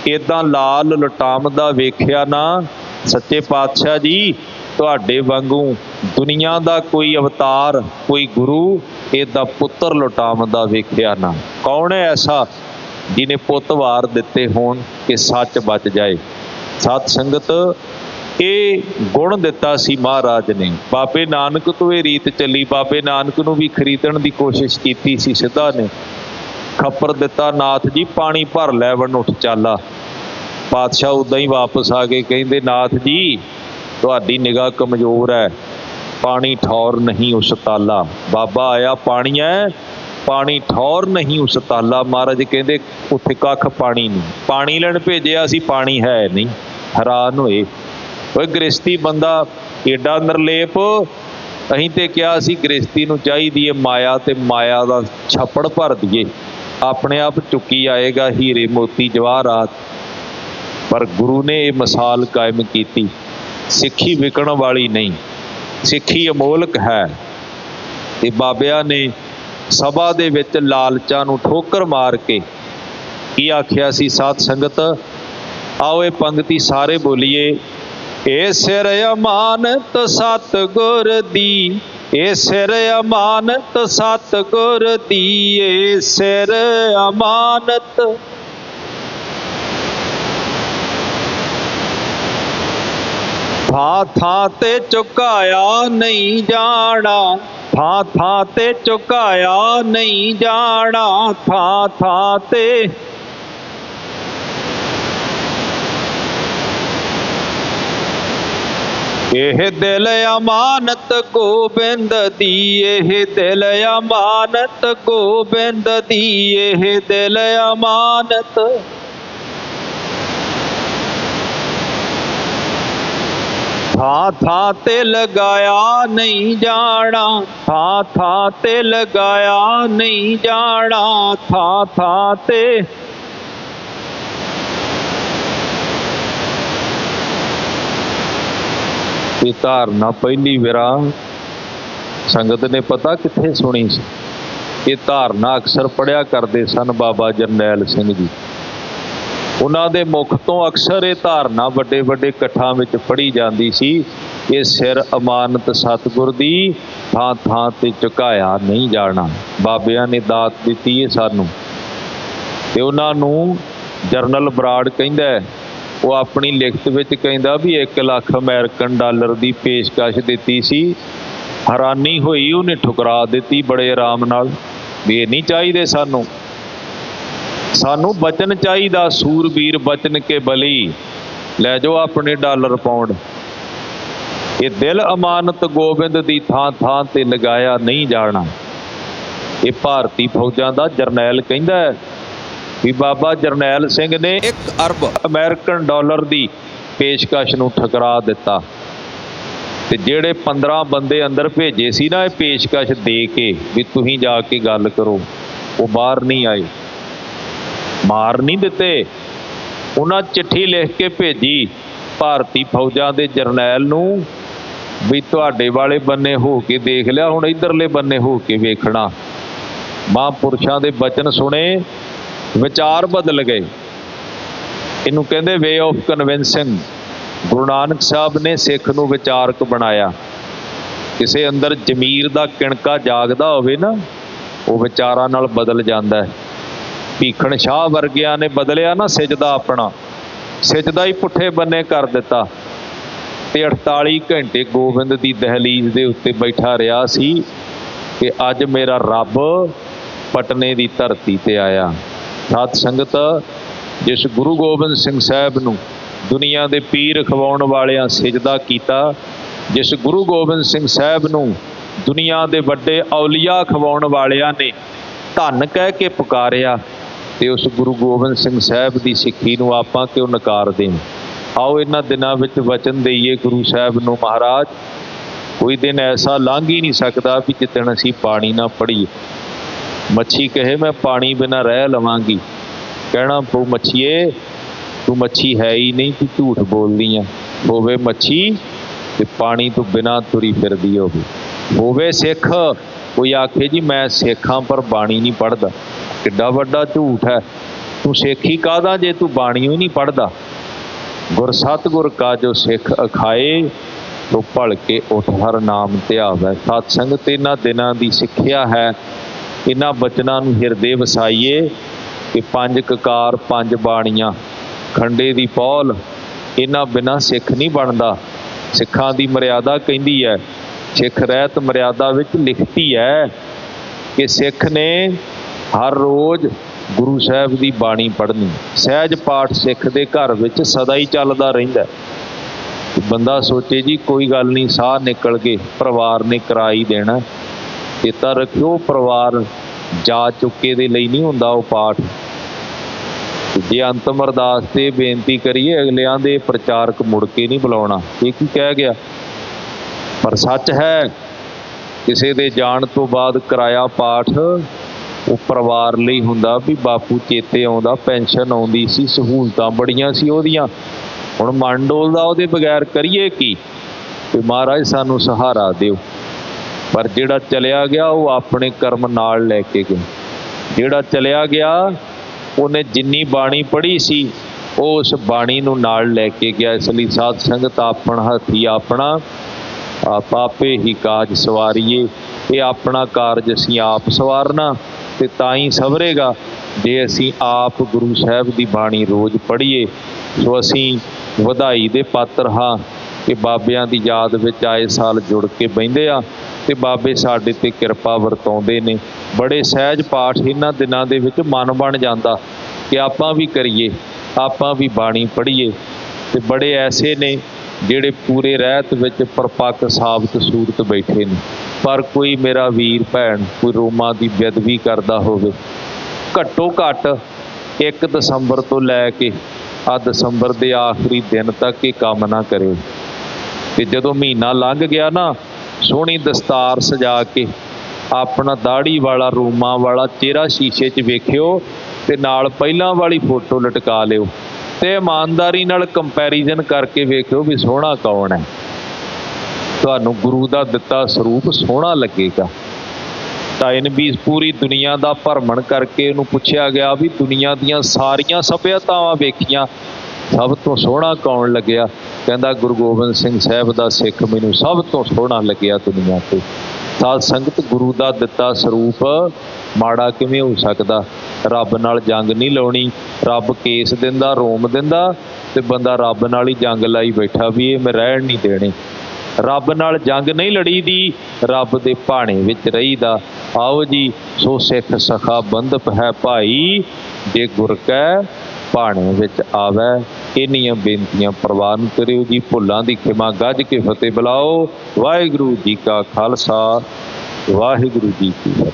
ਇਦਾਂ ਲਾਲ ਲਟਾਮਦਾ ਵੇਖਿਆ ਨਾ। ਸੱਚੇ ਪਾਤਸ਼ਾਹ ਜੀ, ਤੁਹਾਡੇ ਵਾਂਗੂ ਦੁਨੀਆ ਦਾ ਕੋਈ ਅਵਤਾਰ, ਕੋਈ ਗੁਰੂ ਇਦਾਂ ਪੁੱਤਰ ਲਟਾਮਦਾ ਵੇਖਿਆ ਨਾ। ਕੌਣ ਹੈ ਐਸਾ ਜਿਹਨੇ ਪੁੱਤ ਵਾਰ ਦਿੱਤੇ ਹੋਣ ਕਿ ਸੱਚ ਬਚ ਜਾਏ? ਸਤ ਸੰਗਤ ਇਹ ਗੁਣ ਦਿੱਤਾ ਸੀ ਮਹਾਰਾਜ ਨੇ। ਬਾਬੇ ਨਾਨਕ ਤੋਂ ਇਹ ਰੀਤ ਚੱਲੀ। ਬਾਬੇ ਨਾਨਕ ਨੂੰ ਵੀ ਖਰੀਦਣ ਦੀ ਕੋਸ਼ਿਸ਼ ਕੀਤੀ ਸੀ ਸਿੱਧਾ ਨੇ। ਖੱਪਰ ਦਿੱਤਾ, ਨਾਥ ਜੀ, ਪਾਣੀ ਭਰ ਲੈ ਵਣ ਉੱਠ ਚਾਲਾ। ਪਾਤਸ਼ਾਹ ਉਦਾਂ ਹੀ ਵਾਪਸ ਆ ਕੇ ਕਹਿੰਦੇ, ਨਾਥ ਜੀ, ਤੁਹਾਡੀ ਨਿਗਾਹ ਕਮਜ਼ੋਰ ਹੈ। ਪਾਣੀ ਠੌਰ ਨਹੀਂ ਉਸ ਤਾਲਾ। ਬਾਬਾ ਆਇਆ, ਪਾਣੀ ਹੈ? ਪਾਣੀ ਠੌਰ ਨਹੀਂ ਉਸ ਤਾਲਾ। ਮਹਾਰਾਜ ਕਹਿੰਦੇ, ਉੱਥੇ ਕੱਖ ਪਾਣੀ ਨਹੀਂ। ਪਾਣੀ ਲੈਣ ਭੇਜਿਆ ਸੀ, ਪਾਣੀ ਹੈ ਨਹੀਂ। ਹੈਰਾਨ ਹੋਏ। ਓਏ ਗ੍ਰਸਤੀ ਬੰਦਾ ਏਡਾ ਨਿਰਲੇਪ ਅਸੀਂ ਤੇ ਕਿਹਾ ਸੀ ਗ੍ਰਸਤੀ ਨੂੰ ਚਾਹੀਦੀ ਏ ਮਾਇਆ ਤੇ ਮਾਇਆ ਦਾ ਛੱਪੜ ਭਰ ਦਈਏ ਆਪਣੇ ਆਪ ਚੁੱਕੀ ਆਏਗਾ ਹੀਰੇ ਮੋਤੀ ਜਵਾਹਰਾਤ ਪਰ ਗੁਰੂ ਨੇ ਇਹ ਮਿਸਾਲ ਕਾਇਮ ਕੀਤੀ, ਸਿੱਖੀ ਵਿਕਣ ਵਾਲੀ ਨਹੀਂ, ਸਿੱਖੀ ਅਮੋਲਕ ਹੈ। ਤੇ ਬਾਬਿਆਂ ਨੇ ਸਭਾ ਦੇ ਵਿੱਚ ਲਾਲਚਾਂ ਨੂੰ ਠੋਕਰ ਮਾਰ ਕੇ ਕੀ ਆਖਿਆ ਸੀ ਸਾਧ ਸੰਗਤ? ਆਓ ਇਹ ਪੰਗਤੀ ਸਾਰੇ ਬੋਲੀਏ। ਏ ਸਿਰ ਅਮਾਨਤ ਸਤਿਗੁਰ ਦੀ, ਏ ਸਿਰ ਅਮਾਨਤ ਸਤਿਗੁਰ ਦੀ, ਏ ਸਿਰ ਅਮਾਨਤ। ਥਾਂ ਥਾਂ ਤੇ ਚੁਕਾਇਆ ਨਹੀਂ ਜਾਣਾ ਥਾਂ ਥਾਂ ਤੇ ਚੁਕਾਇਆ ਨਹੀਂ ਜਾਣਾ ਥਾਂ ਥਾਂ ਤੇ ਇਹ ਦਿਲ ਅਮਾਨਤ ਗੋਬਿੰਦ ਦੀ, ਇਹ ਦਿਲ ਅਮਾਨਤ ਗੋਬਿੰਦ ਦੀ, ਇਹ ਦਿਲ ਅਮਾਨਤ। ਥਾਂ ਥਾਂ ਤੇ ਲਗਾਇਆ ਨਹੀਂ ਜਾਣਾ, ਥਾ ਥਾ ਤੇ ਲਗਾਇਆ ਨਹੀਂ ਜਾਣਾ, ਥਾ ਥਾ ਤੇ ਇਹ ਧਾਰਨਾ ਪਹਿਲੀ ਵਿਰਾ ਸੰਗਤ ਨੇ ਪਤਾ ਕਿੱਥੇ ਸੁਣੀ ਸੀ? ਇਹ ਧਾਰਨਾ ਅਕਸਰ ਪੜਿਆ ਕਰਦੇ ਸਨ ਬਾਬਾ ਜਰਨੈਲ ਸਿੰਘ ਜੀ। ਉਹਨਾਂ ਦੇ ਮੁਖ ਤੋਂ ਅਕਸਰ ਇਹ ਧਾਰਨਾ ਵੱਡੇ ਵੱਡੇ ਇਕੱਠਾਂ ਵਿੱਚ ਪੜੀ ਜਾਂਦੀ ਸੀ। ਇਹ ਸਿਰ ਅਮਾਨਤ ਸਤਿਗੁਰ ਦੀ ਥਾਂ ਥਾਂ ਤੇ ਝੁਕਾਇਆ ਨਹੀਂ ਜਾਣਾ। ਬਾਬਿਆਂ ਨੇ ਦਾਤ ਦਿੱਤੀ ਹੈ ਸਾਨੂੰ। ਤੇ ਉਹਨਾਂ ਨੂੰ ਜਰਨਲ ਬਰਾੜ ਕਹਿੰਦਾ ਉਹ ਆਪਣੀ ਲਿਖਤ ਵਿੱਚ ਕਹਿੰਦਾ ਵੀ 1 ਲੱਖ ਅਮਰੀਕਨ ਡਾਲਰ ਦੀ ਪੇਸ਼ਕਸ਼ ਦਿੱਤੀ ਸੀ। ਹੈਰਾਨੀ ਹੋਈ, ਉਹਨੇ ਠੁਕਰਾ ਦਿੱਤੀ ਬੜੇ ਆਰਾਮ ਨਾਲ। ਵੀ ਇਹ ਨਹੀਂ ਚਾਹੀਦੇ ਸਾਨੂੰ। ਸਾਨੂੰ ਬਚਨ ਚਾਹੀਦਾ, ਸੂਰਬੀਰ ਬਚਨ ਕੇ ਬਲੀ। ਲੈ ਜਾਓ ਆਪਣੇ ਡਾਲਰ ਪਾਉਂਡ ਇਹ ਦਿਲ ਅਮਾਨਤ ਗੋਬਿੰਦ ਦੀ ਥਾਂ ਥਾਂ ਤੇ ਲਗਾਇਆ ਨਹੀਂ ਜਾਣਾ। ਇਹ ਭਾਰਤੀ ਫੌਜਾਂ ਦਾ ਜਰਨੈਲ ਕਹਿੰਦਾ ਹੈ ਵੀ ਬਾਬਾ ਜਰਨੈਲ ਸਿੰਘ ਨੇ 1 ਅਰਬ ਅਮਰੀਕਨ ਡਾਲਰ ਦੀ ਪੇਸ਼ਕਸ਼ ਨੂੰ ਠੁਕਰਾ ਦਿੱਤਾ। ਤੇ ਜਿਹੜੇ 15 ਬੰਦੇ ਅੰਦਰ ਭੇਜੇ ਸੀ ਨਾ ਇਹ ਪੇਸ਼ਕਸ਼ ਦੇ ਕੇ ਵੀ ਤੁਸੀਂ ਜਾ ਕੇ ਗੱਲ ਕਰੋ ਉਹ ਬਾਹਰ ਨਹੀਂ ਆਏ। ਮਾਰ ਨਹੀਂ ਦਿੱਤੇ। ਉਹਨਾਂ ਚਿੱਠੀ ਲਿਖ ਕੇ ਭੇਜੀ ਭਾਰਤੀ ਫੌਜਾਂ ਦੇ ਜਰਨੈਲ ਨੂੰ ਵੀ ਤੁਹਾਡੇ ਵਾਲੇ ਬੰਨੇ ਹੋ ਕੇ ਦੇਖ ਲਿਆ ਹੁਣ ਇਧਰਲੇ ਬੰਨੇ ਹੋ ਕੇ ਵੇਖਣਾ। ਮਹਾਂਪੁਰਸ਼ਾਂ ਦੇ ਬਚਨ ਸੁਣੇ ਵਿਚਾਰ ਬਦਲ ਗਏ। ਇਹਨੂੰ ਕਹਿੰਦੇ way of convincing Guru Nanak Sahib ਨੇ ਸਿੱਖ ਨੂੰ ਵਿਚਾਰਕ ਬਣਾਇਆ। ਕਿਸੇ ਅੰਦਰ ਜ਼ਮੀਰ ਦਾ ਕਿਣਕਾ ਜਾਗਦਾ ਹੋਵੇ ਨਾ, ਉਹ ਵਿਚਾਰਾਂ ਨਾਲ ਬਦਲ ਜਾਂਦਾ ਹੈ। ਭੀਖਣ ਸ਼ਾਹ ਵਰਗਿਆਂ ਨੇ ਬਦਲਿਆ ਨਾ ਸਿਜਦਾ ਆਪਣਾ। ਸਿਜਦਾ ਹੀ ਪੁੱਠੇ ਬੰਨੇ ਕਰ ਦਿੱਤਾ। ਤੇ 48 ਘੰਟੇ ਗੋਬਿੰਦ ਦੀ ਦਹਲੀਜ਼ ਦੇ ਉੱਤੇ ਬੈਠਾ ਰਿਹਾ ਸੀ ਕਿ ਅੱਜ ਮੇਰਾ ਰੱਬ ਪਟਨੇ ਦੀ ਧਰਤੀ ਤੇ ਆਇਆ। ਸਾਧ ਸੰਗਤ, ਜਿਸ ਗੁਰੂ ਗੋਬਿੰਦ ਸਿੰਘ ਸਾਹਿਬ ਨੂੰ ਦੁਨੀਆ ਦੇ ਪੀਰ ਖਵਾਉਣ ਵਾਲਿਆਂ ਸਿਜਦਾ ਕੀਤਾ, ਜਿਸ ਗੁਰੂ ਗੋਬਿੰਦ ਸਿੰਘ ਸਾਹਿਬ ਨੂੰ ਦੁਨੀਆ ਦੇ ਵੱਡੇ ਔਲੀਆ ਖਵਾਉਣ ਵਾਲਿਆਂ ਨੇ ਧੰਨ ਕਹਿ ਕੇ ਪੁਕਾਰਿਆ, ਤੇ ਉਸ ਗੁਰੂ ਗੋਬਿੰਦ ਸਿੰਘ ਸਾਹਿਬ ਦੀ ਸਿੱਖੀ ਨੂੰ ਆਪਾਂ ਕਿਉਂ ਨਕਾਰਦੇ ਹਾਂ ਆਓ ਇਹਨਾਂ ਦਿਨਾਂ ਵਿੱਚ ਵਚਨ ਦਈਏ ਗੁਰੂ ਸਾਹਿਬ ਨੂੰ ਮਹਾਰਾਜ। ਕੋਈ ਦਿਨ ਐਸਾ ਲੰਘ ਹੀ ਨਹੀਂ ਸਕਦਾ ਵੀ ਜਿੱਦਣ ਅਸੀਂ ਪਾਣੀ ਨਾ ਪੜੀਏ ਮੱਛੀ ਕਹੇ, ਮੈਂ ਪਾਣੀ ਬਿਨਾ ਰਹਿ ਲਵਾਂਗੀ। ਕਹਿਣਾ ਪਊ, ਮੱਛੀਏ, ਤੂੰ ਮੱਛੀ ਹੈ ਹੀ ਨਹੀਂ, ਤੂੰ ਝੂਠ ਬੋਲਦੀ ਆ। ਹੋਵੇ ਮੱਛੀ ਤੇ ਪਾਣੀ ਤੋਂ ਬਿਨਾ ਤੁਰੀ ਫਿਰਦੀ ਹੋਵੇ। ਹੋਵੇ ਸਿੱਖ, ਕੋਈ ਆਖੇ, ਜੀ, ਮੈਂ ਸਿੱਖਾਂ ਪਰ ਬਾਣੀ ਨਹੀਂ ਪੜਦਾ ਕਿੱਡਾ ਵੱਡਾ ਝੂਠ ਹੈ। ਤੂੰ ਸਿੱਖੀ ਕਾਹਦਾ ਜੇ ਤੂੰ ਬਾਣੀ ਹੀ ਨਹੀਂ ਪੜਦਾ ਗੁਰ ਸਤਿਗੁਰ ਕਾ ਜੋ ਸਿੱਖ ਅਖਾਏ, ਤੋ ਭਲ ਕੇ ਉਠ ਹਰ ਨਾਮ ਧਿਆਵੈ। ਸਤ ਸੰਗਤ ਇਹਨਾਂ ਦਿਨਾਂ ਦੀ ਸਿੱਖਿਆ ਹੈ। ਇਹਨਾਂ ਬਚਨਾਂ ਨੂੰ ਹਿਰਦੇ ਵਸਾਈਏ ਕਿ ਪੰਜ ਕਕਾਰ, ਪੰਜ ਬਾਣੀਆਂ, ਖੰਡੇ ਦੀ ਪੌਲ, ਇਹਨਾਂ ਬਿਨਾ ਸਿੱਖ ਨਹੀਂ ਬਣਦਾ। ਸਿੱਖਾਂ ਦੀ ਮਰਿਆਦਾ ਕਹਿੰਦੀ ਹੈ, ਸਿੱਖ ਰਹਿਤ ਮਰਿਆਦਾ ਵਿੱਚ ਲਿਖਤੀ ਹੈ ਕਿ ਸਿੱਖ ਨੇ ਹਰ ਰੋਜ਼ ਗੁਰੂ ਸਾਹਿਬ ਦੀ ਬਾਣੀ ਪੜ੍ਹਨੀ। ਸਹਿਜ ਪਾਠ ਸਿੱਖ ਦੇ ਘਰ ਵਿੱਚ ਸਦਾ ਹੀ ਚੱਲਦਾ ਰਹਿੰਦਾ ਬੰਦਾ ਸੋਚੇ ਜੀ, ਕੋਈ ਗੱਲ ਨਹੀਂ, ਸਾਹ ਨਿਕਲ ਗਏ, ਪਰਿਵਾਰ ਨੇ ਕਰਾਈ ਦੇਣਾ ਚੇਤਾ ਰੱਖਿਓ, ਪਰਿਵਾਰ ਜਾ ਚੁੱਕੇ ਦੇ ਲਈ ਨਹੀਂ ਹੁੰਦਾ ਉਹ ਪਾਠ। ਜੇ ਅੰਤਮ ਅਰਦਾਸ ਤੇ ਬੇਨਤੀ ਕਰੀਏ, ਅਗਲਿਆਂ ਦੇ ਪ੍ਰਚਾਰਕ ਮੁੜ ਕੇ ਨਹੀਂ ਬੁਲਾਉਣਾ। ਇਹ ਕੀ ਕਹਿ ਗਿਆ? ਪਰ ਸੱਚ ਹੈ, ਕਿਸੇ ਦੇ ਜਾਣ ਤੋਂ ਬਾਅਦ ਕਰਾਇਆ ਪਾਠ ਉਹ ਪਰਿਵਾਰ ਲਈ ਹੁੰਦਾ ਵੀ ਬਾਪੂ ਚੇਤੇ ਆਉਂਦਾ, ਪੈਨਸ਼ਨ ਆਉਂਦੀ ਸੀ, ਸਹੂਲਤਾਂ ਬੜੀਆਂ ਸੀ ਉਹਦੀਆਂ। ਹੁਣ ਮਨ ਡੋਲਦਾ ਉਹਦੇ ਬਗੈਰ ਕਰੀਏ ਕੀ? ਤੇ ਮਹਾਰਾਜ ਸਾਨੂੰ ਸਹਾਰਾ ਦਿਓ। ਪਰ ਜਿਹੜਾ ਚਲਿਆ ਗਿਆ ਉਹ ਆਪਣੇ ਕਰਮ ਨਾਲ ਲੈ ਕੇ ਗਿਆ। ਜਿਹੜਾ ਚਲਿਆ ਗਿਆ, ਉਹਨੇ ਜਿੰਨੀ ਬਾਣੀ ਪੜ੍ਹੀ ਸੀ, ਉਹ ਉਸ ਬਾਣੀ ਨੂੰ ਨਾਲ ਲੈ ਕੇ ਗਿਆ। ਇਸ ਲਈ ਸਾਧ ਸੰਗਤ ਆਪਣ ਹੱਥੀ ਆਪਣਾ, ਆਪ ਆਪੇ ਹੀ ਕਾਜ ਸਵਾਰੀਏ। ਇਹ ਆਪਣਾ ਕਾਰਜ ਅਸੀਂ ਆਪ ਸਵਾਰਨਾ, ਤੇ ਤਾਂ ਹੀ ਸਵਰੇਗਾ। ਜੇ ਅਸੀਂ ਆਪ ਗੁਰੂ ਸਾਹਿਬ ਦੀ ਬਾਣੀ ਰੋਜ਼ ਪੜ੍ਹੀਏ, ਸੋ ਅਸੀਂ ਵਧਾਈ ਦੇ ਪਾਤਰ ਹਾਂ। ਕਿ ਬਾਬਿਆਂ ਦੀ ਯਾਦ ਵਿੱਚ ਆਏ ਸਾਲ ਜੁੜ ਕੇ ਬਹਿੰਦੇ ਆ ਤੇ ਬਾਬੇ ਸਾਡੇ ਤੇ ਕਿਰਪਾ ਵਰਤਾਉਂਦੇ ਨੇ। ਬੜੇ ਸਹਿਜ ਪਾਠ ਇਹਨਾਂ ਦਿਨਾਂ ਦੇ ਵਿੱਚ ਮਨ ਬਣ ਜਾਂਦਾ ਕਿ ਆਪਾਂ ਵੀ ਕਰੀਏ, ਆਪਾਂ ਵੀ ਬਾਣੀ ਪੜ੍ਹੀਏ। ਤੇ ਬੜੇ ਐਸੇ ਨੇ ਜਿਹੜੇ ਪੂਰੇ ਰਹਿਤ ਵਿੱਚ ਪਰਪੱਕ, ਸਾਬਤ, ਸੂਰਤ ਬੈਠੇ ਨੇ। ਪਰ ਕੋਈ ਮੇਰਾ ਵੀਰ ਭੈਣ, ਕੋਈ ਰੋਮਾਂ ਦੀ ਬੇਅਦਬੀ ਕਰਦਾ ਹੋਵੇ, ਘੱਟੋ ਘੱਟ 1 ਦਸੰਬਰ ਤੋਂ ਲੈ ਕੇ ਆ ਦਸੰਬਰ ਦੇ ਆਖਰੀ ਦਿਨ ਤੱਕ ਇਹ ਕੰਮ ਨਾ ਕਰੇ। ਤੇ ਜਦੋਂ ਮਹੀਨਾ ਲੰਘ ਗਿਆ ਨਾ ਸੋਹਣੀ ਦਸਤਾਰ ਸਜਾ ਕੇ ਆਪਣਾ ਦਾੜੀ ਵਾਲਾ, ਰੂਮਾਂ ਵਾਲਾ ਚਿਹਰਾ ਸ਼ੀਸ਼ੇ 'ਚ ਵੇਖਿਓ ਤੇ ਨਾਲ ਪਹਿਲਾਂ ਵਾਲੀ ਫੋਟੋ ਲਟਕਾ ਲਿਓ ਤੇ ਇਮਾਨਦਾਰੀ ਨਾਲ ਕੰਪੈਰੀਜ਼ਨ ਕਰਕੇ ਵੇਖਿਓ ਵੀ ਸੋਹਣਾ ਕੌਣ ਹੈ। ਤੁਹਾਨੂੰ ਗੁਰੂ ਦਾ ਦਿੱਤਾ ਸਰੂਪ ਸੋਹਣਾ ਲੱਗੇਗਾ। ਤਾਂ ਇਹਨ ਵੀ ਪੂਰੀ ਦੁਨੀਆ ਦਾ ਭਰਮਣ ਕਰਕੇ ਉਹਨੂੰ ਪੁੱਛਿਆ ਗਿਆ ਵੀ ਦੁਨੀਆ ਦੀਆਂ ਸਾਰੀਆਂ ਸਭਿਅਤਾਵਾਂ ਵੇਖੀਆਂ ਸਭ ਤੋਂ ਸੋਹਣਾ ਕੌਣ ਲੱਗਿਆ? ਕਹਿੰਦਾ ਗੁਰੂ ਗੋਬਿੰਦ ਸਿੰਘ ਸਾਹਿਬ ਦਾ ਸਿੱਖ ਮੈਨੂੰ ਸਭ ਤੋਂ ਸੋਹਣਾ ਲੱਗਿਆ ਦੁਨੀਆ ਤੇ। ਸਾਧ ਸੰਗਤ ਗੁਰੂ ਦਾ ਦਿੱਤਾ ਸਰੂਪ ਮਾੜਾ ਕਿਵੇਂ ਹੋ ਸਕਦਾ? ਰੱਬ ਨਾਲ ਜੰਗ ਨਹੀਂ ਲਾਉਣੀ। ਰੱਬ ਕੇਸ ਦਿੰਦਾ, ਰੋਮ ਦਿੰਦਾ ਤੇ ਬੰਦਾ ਰੱਬ ਨਾਲ ਹੀ ਜੰਗ ਲਾਈ ਬੈਠਾ ਵੀ ਇਹ ਮੈਂ ਰਹਿਣ ਨਹੀਂ ਦੇਣੇ। ਰੱਬ ਨਾਲ ਜੰਗ ਨਹੀਂ ਲੜੀ ਦੀ ਰੱਬ ਦੇ ਭਾਣੇ ਵਿੱਚ ਰਹੀਦਾ। ਆਓ ਜੀ, ਸੋ ਸਿੱਖ ਸਖਾ ਬੰਦਪ ਹੈ ਭਾਈ, ਜੇ ਗੁਰ ਕੈ ਭਾਣੇ ਵਿੱਚ ਆਵੈ। ਇੰਨੀਆਂ ਬੇਨਤੀਆਂ ਪ੍ਰਵਾਨ ਕਰਿਓ ਜੀ, ਭੁੱਲਾਂ ਦੀ ਖਿਮਾ ਗੱਜ ਕੇ ਫਤਿਹ ਬੁਲਾਓ। ਵਾਹਿਗੁਰੂ ਜੀ ਕਾ ਖਾਲਸਾ, ਵਾਹਿਗੁਰੂ ਜੀ ਕੀ ਫਤਿਹ।